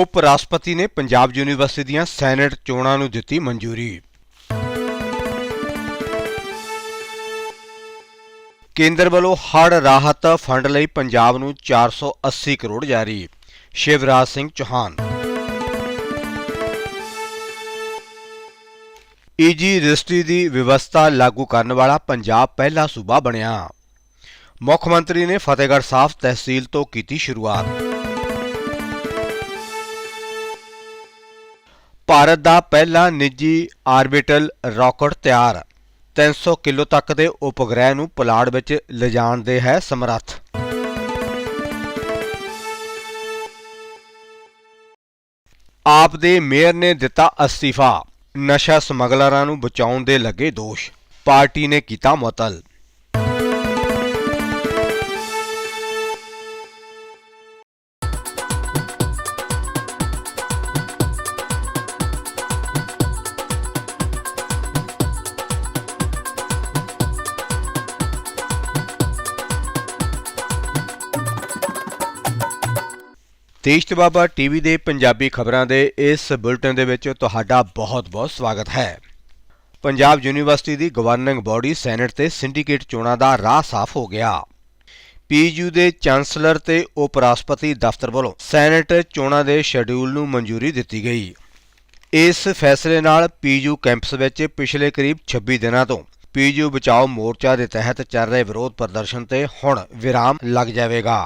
ਉਪ ਰਾਸ਼ਟਰਪਤੀ ਨੇ ਪੰਜਾਬ ਯੂਨੀਵਰਸਿਟੀ ਦੀਆਂ ਸੈਨੇਟ ਚੋਣਾਂ ਨੂੰ ਦਿੱਤੀ ਮਨਜ਼ੂਰੀ। ਕੇਂਦਰ ਵੱਲੋਂ ਹੜ੍ਹ ਰਾਹਤ ਫੰਡ ਲਈ ਪੰਜਾਬ ਨੂੰ 480 ਕਰੋੜ ਜਾਰੀ। ਸ਼ਿਵਰਾਜ ਸਿੰਘ ਚੌਹਾਨ। ਈਜੀ ਰਜਿਸਟਰੀ ਦੀ ਵਿਵਸਥਾ ਲਾਗੂ ਕਰਨ ਵਾਲਾ ਪੰਜਾਬ ਪਹਿਲਾ ਸੂਬਾ ਬਣਿਆ। ਮੁੱਖ ਮੰਤਰੀ ਨੇ ਫਤਿਹਗੜ੍ਹ ਸਾਹਿਬ ਤਹਿਸੀਲ ਤੋਂ ਕੀਤੀ ਸ਼ੁਰੂਆਤ। ਭਾਰਤ ਦਾ ਪਹਿਲਾ ਨਿੱਜੀ ਆਰਬਿਟਲ ਰਾਕਟ ਤਿਆਰ। 300 ਕਿਲੋ ਤੱਕ ਦੇ ਉਪਗ੍ਰਹਿ ਨੂੰ ਪੁਲਾੜ ਵਿੱਚ ਲਿਜਾਣ ਦੇ ਹੈ ਸਮਰੱਥ। ਆਪ ਦੇ ਮੇਅਰ ਨੇ ਦਿੱਤਾ ਅਸਤੀਫਾ। ਨਸ਼ਾ ਸਮਗਲਰਾਂ ਨੂੰ ਬਚਾਉਣ ਦੇ ਲੱਗੇ ਦੋਸ਼। ਪਾਰਟੀ ਨੇ ਕੀਤਾ ਮੁਅੱਤਲ। ਤੇਜ ਬਾਬਾ ਟੀਵੀ ਦੇ ਪੰਜਾਬੀ ਖਬਰਾਂ ਦੇ ਇਸ ਬੁਲਟਨ ਦੇ ਵਿੱਚ ਤੁਹਾਡਾ ਬਹੁਤ-ਬਹੁਤ ਸਵਾਗਤ ਹੈ। ਪੰਜਾਬ ਯੂਨੀਵਰਸਿਟੀ ਦੀ ਗਵਰਨਿੰਗ ਬਾਡੀ ਸੈਨੇਟ ਤੇ ਸਿੰਡੀਕੇਟ ਚੋਣਾਂ ਦਾ ਰਾਹ ਸਾਫ਼ ਹੋ ਗਿਆ। ਪੀਯੂ ਦੇ ਚਾਂਸਲਰ ਤੇ ਉਪ ਰਾਸ਼ਟਰਪਤੀ ਦਫ਼ਤਰ ਵੱਲੋਂ ਸੈਨੇਟ ਚੋਣਾਂ ਦੇ ਸ਼ੈਡਿਊਲ ਨੂੰ ਮਨਜ਼ੂਰੀ ਦਿੱਤੀ ਗਈ। ਇਸ ਫੈਸਲੇ ਨਾਲ ਪੀਯੂ ਕੈਂਪਸ ਵਿੱਚ ਪਿਛਲੇ ਕਰੀਬ 26 ਦਿਨਾਂ ਤੋਂ ਪੀਯੂ ਬਚਾਓ ਮੋਰਚਾ ਦੇ ਤਹਿਤ ਚੱਲ ਰਹੇ ਵਿਰੋਧ ਪ੍ਰਦਰਸ਼ਨ ਤੇ ਹੁਣ ਵਿਰਾਮ ਲੱਗ ਜਾਵੇਗਾ।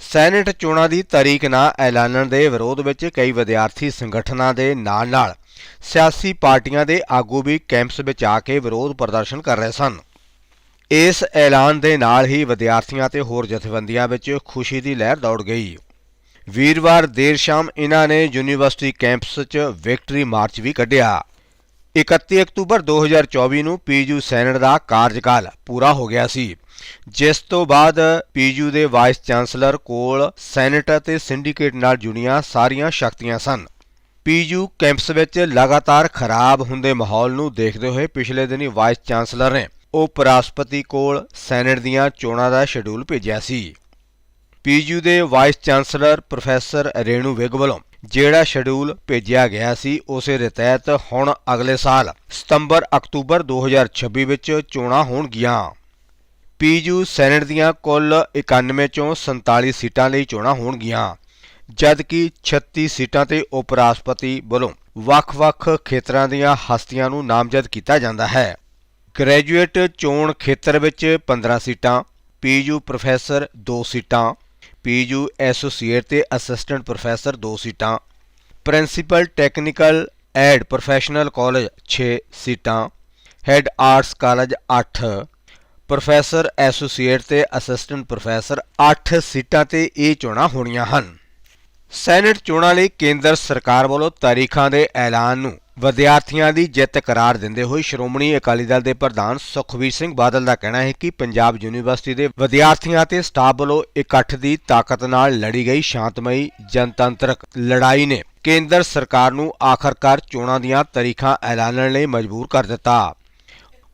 ਸੈਨੇਟ ਚੋਣਾਂ ਦੀ ਤਾਰੀਖ ਨਾ ਐਲਾਨਣ ਦੇ ਵਿਰੋਧ ਵਿੱਚ ਕਈ ਵਿਦਿਆਰਥੀ ਸੰਗਠਨਾਂ ਦੇ ਨਾਲ-ਨਾਲ ਸਿਆਸੀ ਪਾਰਟੀਆਂ ਦੇ ਆਗੂ ਵੀ ਕੈਂਪਸ ਵਿੱਚ ਆ ਕੇ ਵਿਰੋਧ ਪ੍ਰਦਰਸ਼ਨ ਕਰ ਰਹੇ ਸਨ। ਇਸ ਐਲਾਨ ਦੇ ਨਾਲ ਹੀ ਵਿਦਿਆਰਥੀਆਂ ਤੇ ਹੋਰ ਜਥੇਬੰਦੀਆਂ ਵਿੱਚ ਖੁਸ਼ੀ ਦੀ ਲਹਿਰ ਦੌੜ ਗਈ। ਵੀਰਵਾਰ ਦੇਰ ਸ਼ਾਮ ਇਹਨਾਂ ਨੇ ਯੂਨੀਵਰਸਿਟੀ ਕੈਂਪਸ 'ਚ ਵਿਕਟਰੀ ਮਾਰਚ ਵੀ ਕੱਢਿਆ। 31 ਅਕਤੂਬਰ 2024 ਨੂੰ ਪੀਯੂ ਸੈਨੇਟ ਦਾ ਕਾਰਜਕਾਲ ਪੂਰਾ ਹੋ ਗਿਆ ਸੀ। ਜਿਸ ਤੋਂ ਬਾਅਦ ਪੀਯੂ ਦੇ ਵਾਈਸ ਚਾਂਸਲਰ ਕੋਲ ਸੈਨੇਟ ਅਤੇ ਸਿੰਡੀਕੇਟ ਨਾਲ ਜੁੜੀਆਂ ਸਾਰੀਆਂ ਸ਼ਕਤੀਆਂ ਸਨ। ਪੀਯੂ ਕੈਂਪਸ ਵਿੱਚ ਲਗਾਤਾਰ ਖਰਾਬ ਹੁੰਦੇ ਮਾਹੌਲ ਨੂੰ ਦੇਖਦੇ ਹੋਏ ਪਿਛਲੇ ਦਿਨੀ ਵਾਈਸ ਚਾਂਸਲਰ ਨੇ ਉਪ ਰਾਸ਼ਟਰਪਤੀ ਕੋਲ ਸੈਨੇਟ ਦੀਆਂ ਚੋਣਾਂ ਦਾ ਸ਼ਡਿਊਲ ਭੇਜਿਆ ਸੀ। ਪੀਯੂ ਦੇ vice chancellor professor Renu Vig ਵੱਲੋਂ ਜਿਹੜਾ ਸ਼ਡਿਊਲ ਭੇਜਿਆ ਗਿਆ ਸੀ, ਉਸੇ ਦੇ ਤਹਿਤ ਹੁਣ ਅਗਲੇ ਸਾਲ ਸਤੰਬਰ ਅਕਤੂਬਰ 2026 ਵਿੱਚ ਚੋਣਾਂ ਹੋਣਗੀਆਂ। ਪੀਯੂ ਸੈਨੇਟ ਦੀਆਂ ਕੁੱਲ 91 ਚੋਂ 47 ਸੀਟਾਂ ਲਈ ਚੋਣਾਂ ਹੋਣਗੀਆਂ, ਜਦਕਿ 36 ਸੀਟਾਂ ਤੇ ਉਪ ਰਾਸ਼ਟਰਪਤੀ ਵੱਲੋਂ ਵੱਖ-ਵੱਖ ਖੇਤਰਾਂ ਦੀਆਂ ਹਸਤੀਆਂ ਨੂੰ ਨਾਮਜ਼ਦ ਕੀਤਾ ਜਾਂਦਾ ਹੈ। ਗ੍ਰੈਜੂਏਟ ਚੋਣ ਖੇਤਰ ਵਿੱਚ 15 ਸੀਟਾਂ, ਪੀਯੂ ਪ੍ਰੋਫੈਸਰ 2 ਸੀਟਾਂ, ਪੀਯੂ ਐਸੋਸੀਏਟ ਤੇ ਅਸਿਸਟੈਂਟ ਪ੍ਰੋਫੈਸਰ 2 ਸੀਟਾਂ, principal technical and professional college 6 ਸੀਟਾਂ, head arts college 8 professor associate ਤੇ ਅਸਿਸਟੈਂਟ ਪ੍ਰੋਫੈਸਰ 8 ਸੀਟਾਂ ਤੇ ਇਹ ਚੋਣਾਂ ਹੋਣੀਆਂ ਹਨ। ਸੈਨੇਟ ਚੋਣਾਂ ਲਈ ਕੇਂਦਰ ਸਰਕਾਰ ਵੱਲੋਂ ਤਾਰੀਖਾਂ ਦੇ ਐਲਾਨ ਨੂੰ ਵਿਦਿਆਰਥੀਆਂ ਦੀ ਜਿੱਤ ਕਰਾਰ ਦਿੰਦੇ ਹੋਏ ਸ਼੍ਰੋਮਣੀ ਅਕਾਲੀ ਦਲ ਦੇ ਪ੍ਰਧਾਨ ਸੁਖਬੀਰ ਸਿੰਘ ਬਾਦਲ ਦਾ ਕਹਿਣਾ ਹੈ ਕਿ ਪੰਜਾਬ ਯੂਨੀਵਰਸਿਟੀ ਦੇ ਵਿਦਿਆਰਥੀਆਂ ਤੇ ਸਟਾਫ ਵੱਲੋਂ ਇਕੱਠ ਦੀ ਤਾਕਤ ਨਾਲ ਲੜੀ ਗਈ ਸ਼ਾਂਤਮਈ ਜਨਤੰਤਰਕ ਲੜਾਈ ਨੇ ਕੇਂਦਰ ਸਰਕਾਰ ਨੂੰ ਆਖਰਕਾਰ ਚੋਣਾਂ ਦੀਆਂ ਤਾਰੀਖਾਂ ਐਲਾਨਣ ਲਈ ਮਜਬੂਰ ਕਰ ਦਿੱਤਾ।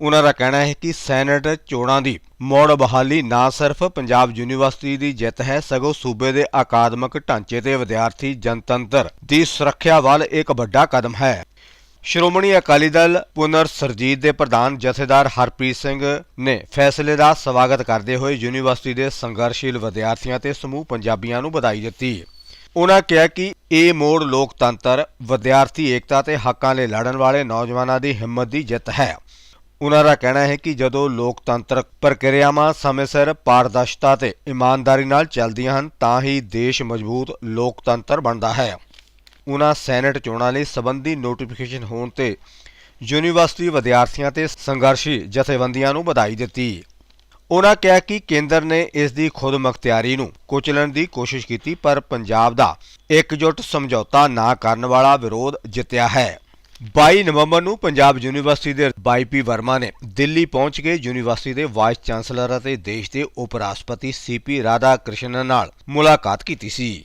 ਉਹਨਾਂ ਦਾ ਕਹਿਣਾ ਹੈ ਕਿ ਸੈਨੇਟ ਚੋਣਾਂ ਦੀ ਮੋੜ ਬਹਾਲੀ ਨਾ ਸਿਰਫ ਪੰਜਾਬ ਯੂਨੀਵਰਸਿਟੀ ਦੀ ਜਿੱਤ ਹੈ, ਸਗੋਂ ਸੂਬੇ ਦੇ ਅਕਾਦਮਿਕ ਢਾਂਚੇ ਤੇ ਵਿਦਿਆਰਥੀ ਜਨਤੰਤਰ ਦੀ ਸੁਰੱਖਿਆ ਵੱਲ ਇੱਕ ਵੱਡਾ ਕਦਮ ਹੈ। ਸ਼੍ਰੋਮਣੀ ਅਕਾਲੀ ਦਲ ਪੁਨਰ ਸਰਜੀਤ ਦੇ ਪ੍ਰਧਾਨ ਜਥੇਦਾਰ ਹਰਪ੍ਰੀਤ ਸਿੰਘ ਨੇ ਫੈਸਲੇ ਦਾ ਸਵਾਗਤ ਕਰਦੇ ਹੋਏ ਯੂਨੀਵਰਸਿਟੀ ਦੇ ਸੰਘਰਸ਼ੀਲ ਵਿਦਿਆਰਥੀਆਂ ਤੇ ਸਮੂਹ ਪੰਜਾਬੀਆਂ ਨੂੰ ਵਧਾਈ ਦਿੱਤੀ। ਉਹਨਾਂ ਕਿਹਾ ਕਿ ਇਹ ਮੋੜ ਲੋਕਤੰਤਰ, ਵਿਦਿਆਰਥੀ ਏਕਤਾ ਤੇ ਹੱਕਾਂ ਲਈ ਲੜਨ ਵਾਲੇ ਨੌਜਵਾਨਾਂ ਦੀ ਹਿੰਮਤ ਦੀ ਜਿੱਤ ਹੈ। ਉਹਨਾਂ ਦਾ ਕਹਿਣਾ ਹੈ ਕਿ ਜਦੋਂ ਲੋਕਤੰਤਰਕ ਪ੍ਰਕਿਰਿਆਵਾਂ ਸਮੇਂ ਸਿਰ ਪਾਰਦਰਸ਼ਤਾ ਤੇ ਇਮਾਨਦਾਰੀ ਨਾਲ ਚੱਲਦੀਆਂ ਹਨ, ਤਾਂ ਹੀ ਦੇਸ਼ ਮਜ਼ਬੂਤ ਲੋਕਤੰਤਰ ਬਣਦਾ ਹੈ। ਉਹਨਾਂ ਸੈਨੇਟ ਚੋਣਾਂ ਲਈ ਸਬੰਧੀ ਨੋਟੀਫਿਕੇਸ਼ਨ ਹੋਣ ਤੇ ਯੂਨੀਵਰਸਿਟੀ ਵਿਦਿਆਰਥੀਆਂ ਤੇ ਸੰਘਰਸ਼ੀ ਜਥੇਬੰਦੀਆਂ ਨੂੰ ਵਧਾਈ ਦਿੱਤੀ। ਉਹਨਾਂ ਕਿਹਾ ਕਿ ਕੇਂਦਰ ਨੇ ਇਸ ਦੀ ਖੁਦਮੁਖਤਿਆਰੀ ਨੂੰ ਕੁਚਲਣ ਦੀ ਕੋਸ਼ਿਸ਼ ਕੀਤੀ, ਪਰ ਪੰਜਾਬ ਦਾ ਇਕਜੁੱਟ ਸਮਝੌਤਾ ਨਾ ਕਰਨ ਵਾਲਾ ਵਿਰੋਧ ਜਿੱਤਿਆ ਹੈ। 22 ਨਵੰਬਰ ਨੂੰ ਪੰਜਾਬ ਯੂਨੀਵਰਸਿਟੀ ਦੇ ਬਾਈਪੀ ਵਰਮਾ ਨੇ ਦਿੱਲੀ ਪਹੁੰਚ ਕੇ ਯੂਨੀਵਰਸਿਟੀ ਦੇ ਵਾਈਸ ਚਾਂਸਲਰ ਅਤੇ ਦੇਸ਼ ਦੇ ਉਪ ਰਾਸ਼ਟਰਪਤੀ ਸੀਪੀ ਰਾਧਾ ਕ੍ਰਿਸ਼ਨਨ ਨਾਲ ਮੁਲਾਕਾਤ ਕੀਤੀ ਸੀ।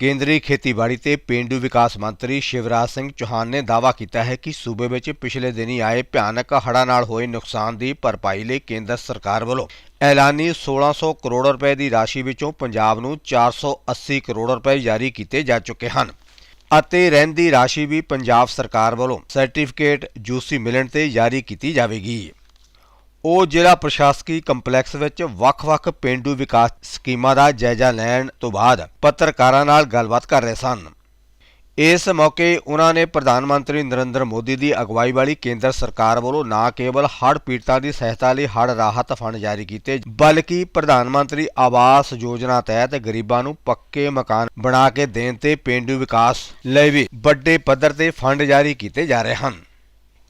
ਕੇਂਦਰੀ ਖੇਤੀਬਾੜੀ ਤੇ ਪੇਂਡੂ ਵਿਕਾਸ ਮੰਤਰੀ ਸ਼ਿਵਰਾਜ ਸਿੰਘ ਚੌਹਾਨ ਨੇ ਦਾਅਵਾ ਕੀਤਾ ਹੈ ਕਿ ਸੂਬੇ ਵਿੱਚ ਪਿਛਲੇ ਦਿਨੀ ਆਏ ਭਿਆਨਕ ਹੜ੍ਹਾਂ ਨਾਲ ਹੋਏ ਨੁਕਸਾਨ ਦੀ ਭਰਪਾਈ ਲਈ ਕੇਂਦਰ ਸਰਕਾਰ ਵੱਲੋਂ ਐਲਾਨੀ 1600 ਕਰੋੜ ਰੁਪਏ ਦੀ ਰਾਸ਼ੀ ਵਿੱਚੋਂ ਪੰਜਾਬ ਨੂੰ 480 ਕਰੋੜ ਰੁਪਏ ਜਾਰੀ ਕੀਤੇ ਜਾ ਚੁੱਕੇ ਹਨ। ਅਤੇ ਰਹਿੰਦੀ ਰਾਸ਼ੀ ਵੀ ਪੰਜਾਬ ਸਰਕਾਰ ਵੱਲੋਂ ਸਰਟੀਫਿਕੇਟ ਜੂਸੀ ਮਿਲਣ ਤੇ ਜਾਰੀ ਕੀਤੀ ਜਾਵੇਗੀ। ਉਹ ਜ਼ਿਲ੍ਹਾ ਪ੍ਰਸ਼ਾਸਕੀ ਕੰਪਲੈਕਸ ਵਿੱਚ ਵੱਖ-ਵੱਖ ਪਿੰਡੂ ਵਿਕਾਸ ਸਕੀਮਾਂ ਦਾ ਜਾਇਜ਼ਾ ਲੈਣ ਤੋਂ ਬਾਅਦ ਪੱਤਰਕਾਰਾਂ ਨਾਲ ਗੱਲਬਾਤ ਕਰ ਰਹੇ ਸਨ। ਇਸ ਮੌਕੇ ਉਹਨਾਂ ਨੇ ਪ੍ਰਧਾਨ ਮੰਤਰੀ ਨਰਿੰਦਰ ਮੋਦੀ ਦੀ ਅਗਵਾਈ ਵਾਲੀ ਕੇਂਦਰ ਸਰਕਾਰ ਵੱਲੋਂ ਨਾ ਕੇਵਲ ਹੜ੍ਹ ਪੀੜਤਾਂ ਦੀ ਸਹਾਇਤਾ ਲਈ ਹੜ੍ਹ ਰਾਹਤ ਫੰਡ ਜਾਰੀ ਕੀਤੇ, ਬਲਕਿ ਪ੍ਰਧਾਨ ਮੰਤਰੀ ਆਵਾਸ ਯੋਜਨਾ ਤਹਿਤ ਗਰੀਬਾਂ ਨੂੰ ਪੱਕੇ ਮਕਾਨ ਬਣਾ ਕੇ ਦੇਣ ਤੇ ਪਿੰਡੂ ਵਿਕਾਸ ਲਈ ਵੀ ਵੱਡੇ ਪੱਧਰ ਤੇ ਫੰਡ ਜਾਰੀ ਕੀਤੇ ਜਾ ਰਹੇ ਹਨ।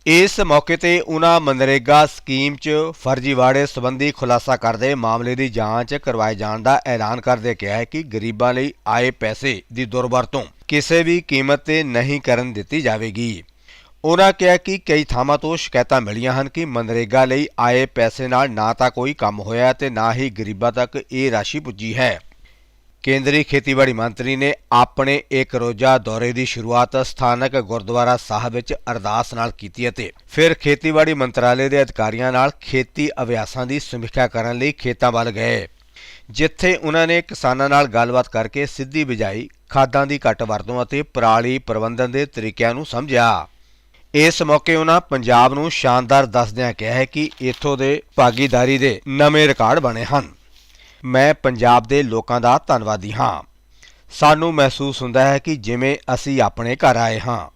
ਇਸ ਮੌਕੇ ਤੇ ਉਹਨਾਂ ਮਨਰੇਗਾ ਸਕੀਮ 'ਚ ਫਰਜ਼ੀਵਾੜੇ ਸੰਬੰਧੀ ਖੁਲਾਸਾ ਕਰਦੇ ਮਾਮਲੇ ਦੀ ਜਾਂਚ ਕਰਵਾਏ ਜਾਣ ਦਾ ਐਲਾਨ ਕਰਦੇ ਕਿਹਾ ਹੈ ਕਿ ਗਰੀਬਾਂ ਲਈ ਆਏ ਪੈਸੇ ਦੀ ਦੁਰਵਰਤੋਂ ਕਿਸੇ ਵੀ ਕੀਮਤ ਤੇ ਨਹੀਂ ਕਰਨ ਦਿੱਤੀ ਜਾਵੇਗੀ। ਉਹਨਾਂ ਕਿਹਾ ਕਿ ਕਈ ਥਾਵਾਂ ਤੋਂ ਸ਼ਿਕਾਇਤਾਂ ਮਿਲੀਆਂ ਹਨ ਕਿ ਮਨਰੇਗਾ ਲਈ ਆਏ ਪੈਸੇ ਨਾਲ ਨਾ ਤਾਂ ਕੋਈ ਕੰਮ ਹੋਇਆ ਤੇ ਨਾ ਹੀ ਗਰੀਬਾਂ ਤੱਕ ਇਹ ਰਾਸ਼ੀ ਪੁੱਜੀ ਹੈ। ਕੇਂਦਰੀ ਖੇਤੀਬਾੜੀ ਮੰਤਰੀ ਨੇ ਆਪਣੇ ਇੱਕ ਰੋਜ਼ਾ ਦੌਰੇ ਦੀ ਸ਼ੁਰੂਆਤ ਸਥਾਨਕ ਗੁਰਦੁਆਰਾ ਸਾਹਿਬ ਵਿੱਚ ਅਰਦਾਸ ਨਾਲ ਕੀਤੀ ਅਤੇ ਫਿਰ ਖੇਤੀਬਾੜੀ ਮੰਤਰਾਲੇ ਦੇ ਅਧਿਕਾਰੀਆਂ ਨਾਲ ਖੇਤੀ ਅਭਿਆਸਾਂ ਦੀ ਸਮੀਖਿਆ ਕਰਨ ਲਈ ਖੇਤਾਂ ਵੱਲ ਗਏ, ਜਿੱਥੇ ਉਹਨਾਂ ਨੇ ਕਿਸਾਨਾਂ ਨਾਲ ਗੱਲਬਾਤ ਕਰਕੇ ਸਿੱਧੀ ਬਿਜਾਈ ਖਾਦਾਂ ਦੀ ਘੱਟ ਵਰਤੋਂ ਅਤੇ ਪਰਾਲੀ ਪ੍ਰਬੰਧਨ ਦੇ ਤਰੀਕਿਆਂ ਨੂੰ ਸਮਝਿਆ। ਇਸ ਮੌਕੇ ਉਹਨਾਂ ਪੰਜਾਬ ਨੂੰ ਸ਼ਾਨਦਾਰ ਦੱਸਦਿਆਂ ਕਿਹਾ ਹੈ ਕਿ ਇੱਥੋਂ ਦੇ ਭਾਗੀਦਾਰੀ ਦੇ ਨਵੇਂ ਰਿਕਾਰਡ ਬਣੇ ਹਨ। ਮੈਂ ਪੰਜਾਬ ਦੇ ਲੋਕਾਂ ਦਾ ਧੰਨਵਾਦੀ ਹਾਂ। ਸਾਨੂੰ ਮਹਿਸੂਸ ਹੁੰਦਾ ਹੈ ਕਿ ਜਿਵੇਂ ਅਸੀਂ ਆਪਣੇ ਘਰ ਆਏ ਹਾਂ।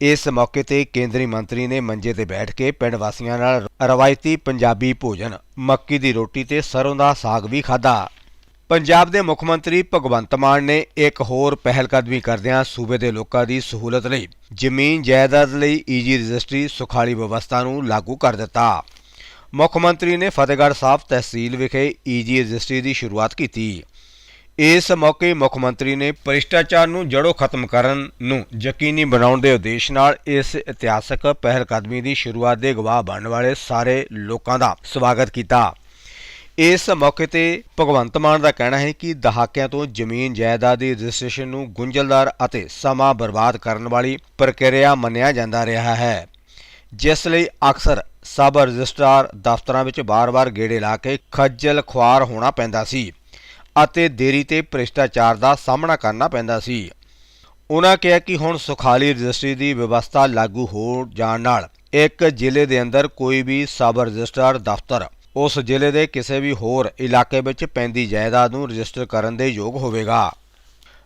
ਇਸ ਮੌਕੇ ਤੇ ਕੇਂਦਰੀ ਮੰਤਰੀ ਨੇ ਮੰਜੇ ਤੇ ਬੈਠ ਕੇ ਪਿੰਡ ਵਾਸੀਆਂ ਨਾਲ ਰਵਾਇਤੀ ਪੰਜਾਬੀ ਭੋਜਨ, ਮੱਕੀ ਦੀ ਰੋਟੀ ਤੇ ਸਰੋਂ ਦਾ ਸਾਗ ਵੀ ਖਾਧਾ। ਪੰਜਾਬ ਦੇ ਮੁੱਖ ਮੰਤਰੀ ਭਗਵੰਤ ਮਾਨ ਨੇ ਇੱਕ ਹੋਰ ਪਹਿਲਕਦਮੀ ਕਰਦਿਆਂ ਸੂਬੇ ਦੇ ਲੋਕਾਂ ਦੀ ਸਹੂਲਤ ਲਈ ਜ਼ਮੀਨ ਜਾਇਦਾਦ ਲਈ ਈਜੀ ਰਜਿਸਟਰੀ ਸੁਖਾਲੀ ਵਿਵਸਥਾ ਨੂੰ ਲਾਗੂ ਕਰ ਦਿੱਤਾ। ਮੁੱਖ ਮੰਤਰੀ ਨੇ ਫਤਿਹਗੜ੍ਹ ਸਾਹਿਬ ਤਹਿਸੀਲ ਵਿਖੇ ਈਜੀ ਰਜਿਸਟਰੀ ਦੀ ਸ਼ੁਰੂਆਤ ਕੀਤੀ। ਇਸ ਮੌਕੇ ਮੁੱਖ ਮੰਤਰੀ ਨੇ ਭ੍ਰਿਸ਼ਟਾਚਾਰ ਨੂੰ ਜੜੋਂ ਖਤਮ ਕਰਨ ਨੂੰ ਯਕੀਨੀ ਬਣਾਉਣ ਦੇ ਉਦੇਸ਼ ਨਾਲ ਇਸ ਇਤਿਹਾਸਕ ਪਹਿਲਕਦਮੀ ਦੀ ਸ਼ੁਰੂਆਤ ਦੇ ਗਵਾਹ ਬਣਨ ਵਾਲੇ ਸਾਰੇ ਲੋਕਾਂ ਦਾ ਸਵਾਗਤ ਕੀਤਾ। ਇਸ ਮੌਕੇ ਤੇ ਭਗਵੰਤ ਮਾਨ ਦਾ ਕਹਿਣਾ ਹੈ ਕਿ ਦਹਾਕਿਆਂ ਤੋਂ ਜ਼ਮੀਨ ਜਾਇਦਾਦ ਦੀ ਰਜਿਸਟ੍ਰੇਸ਼ਨ ਨੂੰ ਗੁੰਝਲਦਾਰ ਅਤੇ ਸਮਾਂ ਬਰਬਾਦ ਕਰਨ ਵਾਲੀ ਪ੍ਰਕਿਰਿਆ ਮੰਨਿਆ ਜਾਂਦਾ ਰਿਹਾ ਹੈ, ਜਿਸ ਲਈ ਅਕਸਰ ਸਬ ਰਜਿਸਟਰਾਰ ਦਫ਼ਤਰਾਂ ਵਿੱਚ ਬਾਰ-ਬਾਰ ਗੇੜੇ ਲਾ ਕੇ ਖੱਜਲ ਖੁਆਰ ਹੋਣਾ ਪੈਂਦਾ ਸੀ ਅਤੇ ਦੇਰੀ ਤੇ ਭ੍ਰਿਸ਼ਟਾਚਾਰ ਦਾ ਸਾਹਮਣਾ ਕਰਨਾ ਪੈਂਦਾ ਸੀ। ਉਹਨਾਂ ਕਿਹਾ ਕਿ ਹੁਣ ਸੁਖਾਲੀ ਰਜਿਸਟਰੀ ਦੀ ਵਿਵਸਥਾ ਲਾਗੂ ਹੋ ਜਾਣ ਨਾਲ ਇੱਕ ਜ਼ਿਲ੍ਹੇ ਦੇ ਅੰਦਰ ਕੋਈ ਵੀ ਸਬ ਰਜਿਸਟਰਾਰ ਦਫ਼ਤਰ ਉਸ ਜ਼ਿਲ੍ਹੇ ਦੇ ਕਿਸੇ ਵੀ ਹੋਰ ਇਲਾਕੇ ਵਿੱਚ ਪੈਂਦੀ ਜਾਇਦਾਦ ਨੂੰ ਰਜਿਸਟਰ ਕਰਨ ਦੇ ਯੋਗ ਹੋਵੇਗਾ।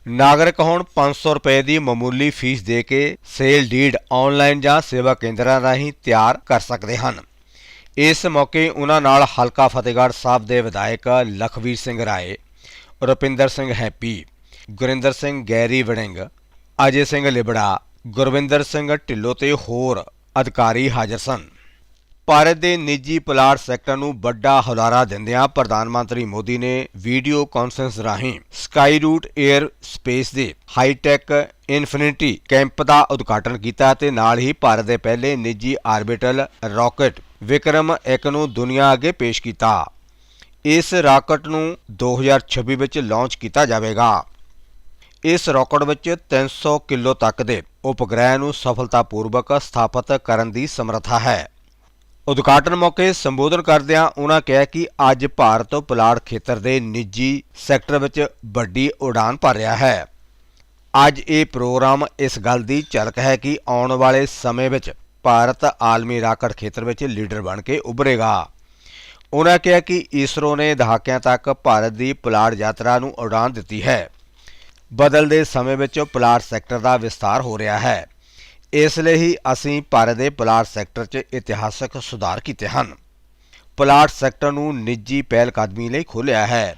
ਨਾਗਰਿਕ ਹੁਣ 500 ਰੁਪਏ ਦੀ ਮਾਮੂਲੀ ਫੀਸ ਦੇ ਕੇ ਸੇਲ ਡੀਡ ਆਨਲਾਈਨ ਜਾਂ ਸੇਵਾ ਕੇਂਦਰਾਂ ਰਾਹੀਂ ਤਿਆਰ ਕਰ ਸਕਦੇ ਹਨ। ਇਸ ਮੌਕੇ ਉਹਨਾਂ ਨਾਲ ਹਲਕਾ ਫਤਿਹਗੜ੍ਹ ਸਾਹਿਬ ਦੇ ਵਿਧਾਇਕ ਲਖਵੀਰ ਸਿੰਘ ਰਾਏ, ਰੁਪਿੰਦਰ ਸਿੰਘ ਹੈਪੀ, ਗੁਰਿੰਦਰ ਸਿੰਘ ਗੈਰੀ ਵੜਿੰਗ, ਅਜੇ ਸਿੰਘ ਲਿਬੜਾ, ਗੁਰਵਿੰਦਰ ਸਿੰਘ ਢਿੱਲੋਂ ਤੇ ਹੋਰ ਅਧਿਕਾਰੀ ਹਾਜ਼ਰ ਸਨ। ਭਾਰਤ ਦੇ ਨਿੱਜੀ ਪਲਾਟ ਸੈਕਟਰ ਨੂੰ ਵੱਡਾ ਹੁਲਾਰਾ ਦਿੰਦਿਆਂ ਪ੍ਰਧਾਨ ਮੰਤਰੀ ਮੋਦੀ ਨੇ ਵੀਡੀਓ ਕਾਨਫਰੰਸ ਰਾਹੀਂ ਸਕਾਈ ਰੂਟ 에ਅਰ ਸਪੇਸ ਦੇ ਹਾਈਟੈਕ ਇਨਫਿਨਿਟੀ ਕੈਂਪ ਦਾ ਉਦਘਾਟਨ ਕੀਤਾ ਤੇ ਨਾਲ ਹੀ ਭਾਰਤ ਦੇ ਪਹਿਲੇ ਨਿੱਜੀ ਆਰਬਿਟਲ ਰਾਕਟ ਵਿਕਰਮ 1 ਨੂੰ ਦੁਨੀਆ ਅੱਗੇ ਪੇਸ਼ ਕੀਤਾ। ਇਸ ਰਾਕਟ ਨੂੰ 2026 ਵਿੱਚ ਲਾਂਚ ਕੀਤਾ ਜਾਵੇਗਾ। ਇਸ ਰਾਕਟ ਵਿੱਚ 300 ਕਿਲੋ ਤੱਕ ਦੇ ਉਪਗ੍ਰਹਿ ਨੂੰ ਸਫਲਤਾਪੂਰਵਕ ਸਥਾਪਿਤ ਕਰਨ ਦੀ ਸਮਰੱਥਾ ਹੈ। ਉਦਘਾਟਨ ਮੌਕੇ ਸੰਬੋਧਨ ਕਰਦਿਆਂ ਉਹਨਾਂ ਕਿਹਾ ਕਿ ਅੱਜ ਭਾਰਤ ਪੁਲਾੜ ਖੇਤਰ ਦੇ ਨਿੱਜੀ ਸੈਕਟਰ ਵਿੱਚ ਵੱਡੀ ਉਡਾਨ ਭਰ ਰਿਹਾ ਹੈ। ਅੱਜ ਇਹ ਪ੍ਰੋਗਰਾਮ ਇਸ ਗੱਲ ਦੀ ਝਲਕ ਹੈ ਕਿ ਆਉਣ ਵਾਲੇ ਸਮੇਂ ਵਿੱਚ ਭਾਰਤ ਆਲਮੀ ਰਾਕਟ ਖੇਤਰ ਵਿੱਚ ਲੀਡਰ ਬਣ ਕੇ ਉੱਭਰੇਗਾ। ਉਹਨਾਂ ਕਿਹਾ ਕਿ ਇਸਰੋ ਨੇ ਦਹਾਕਿਆਂ ਤੱਕ ਭਾਰਤ ਦੀ ਪੁਲਾੜ ਯਾਤਰਾ ਨੂੰ ਉਡਾਨ ਦਿੱਤੀ ਹੈ। ਬਦਲਦੇ ਸਮੇਂ ਵਿੱਚ ਪੁਲਾੜ ਸੈਕਟਰ ਦਾ ਵਿਸਥਾਰ ਹੋ ਰਿਹਾ ਹੈ। ਇਸ ਲਈ ਹੀ ਅਸੀਂ ਭਾਰਤ ਦੇ ਪਲਾਟ ਸੈਕਟਰ 'ਚ ਇਤਿਹਾਸਕ ਸੁਧਾਰ ਕੀਤੇ ਹਨ। ਪੁਲਾੜ ਸੈਕਟਰ ਨੂੰ ਨਿੱਜੀ ਪਹਿਲ ਕਦਮੀ ਲਈ ਖੋਲ੍ਹਿਆ ਹੈ।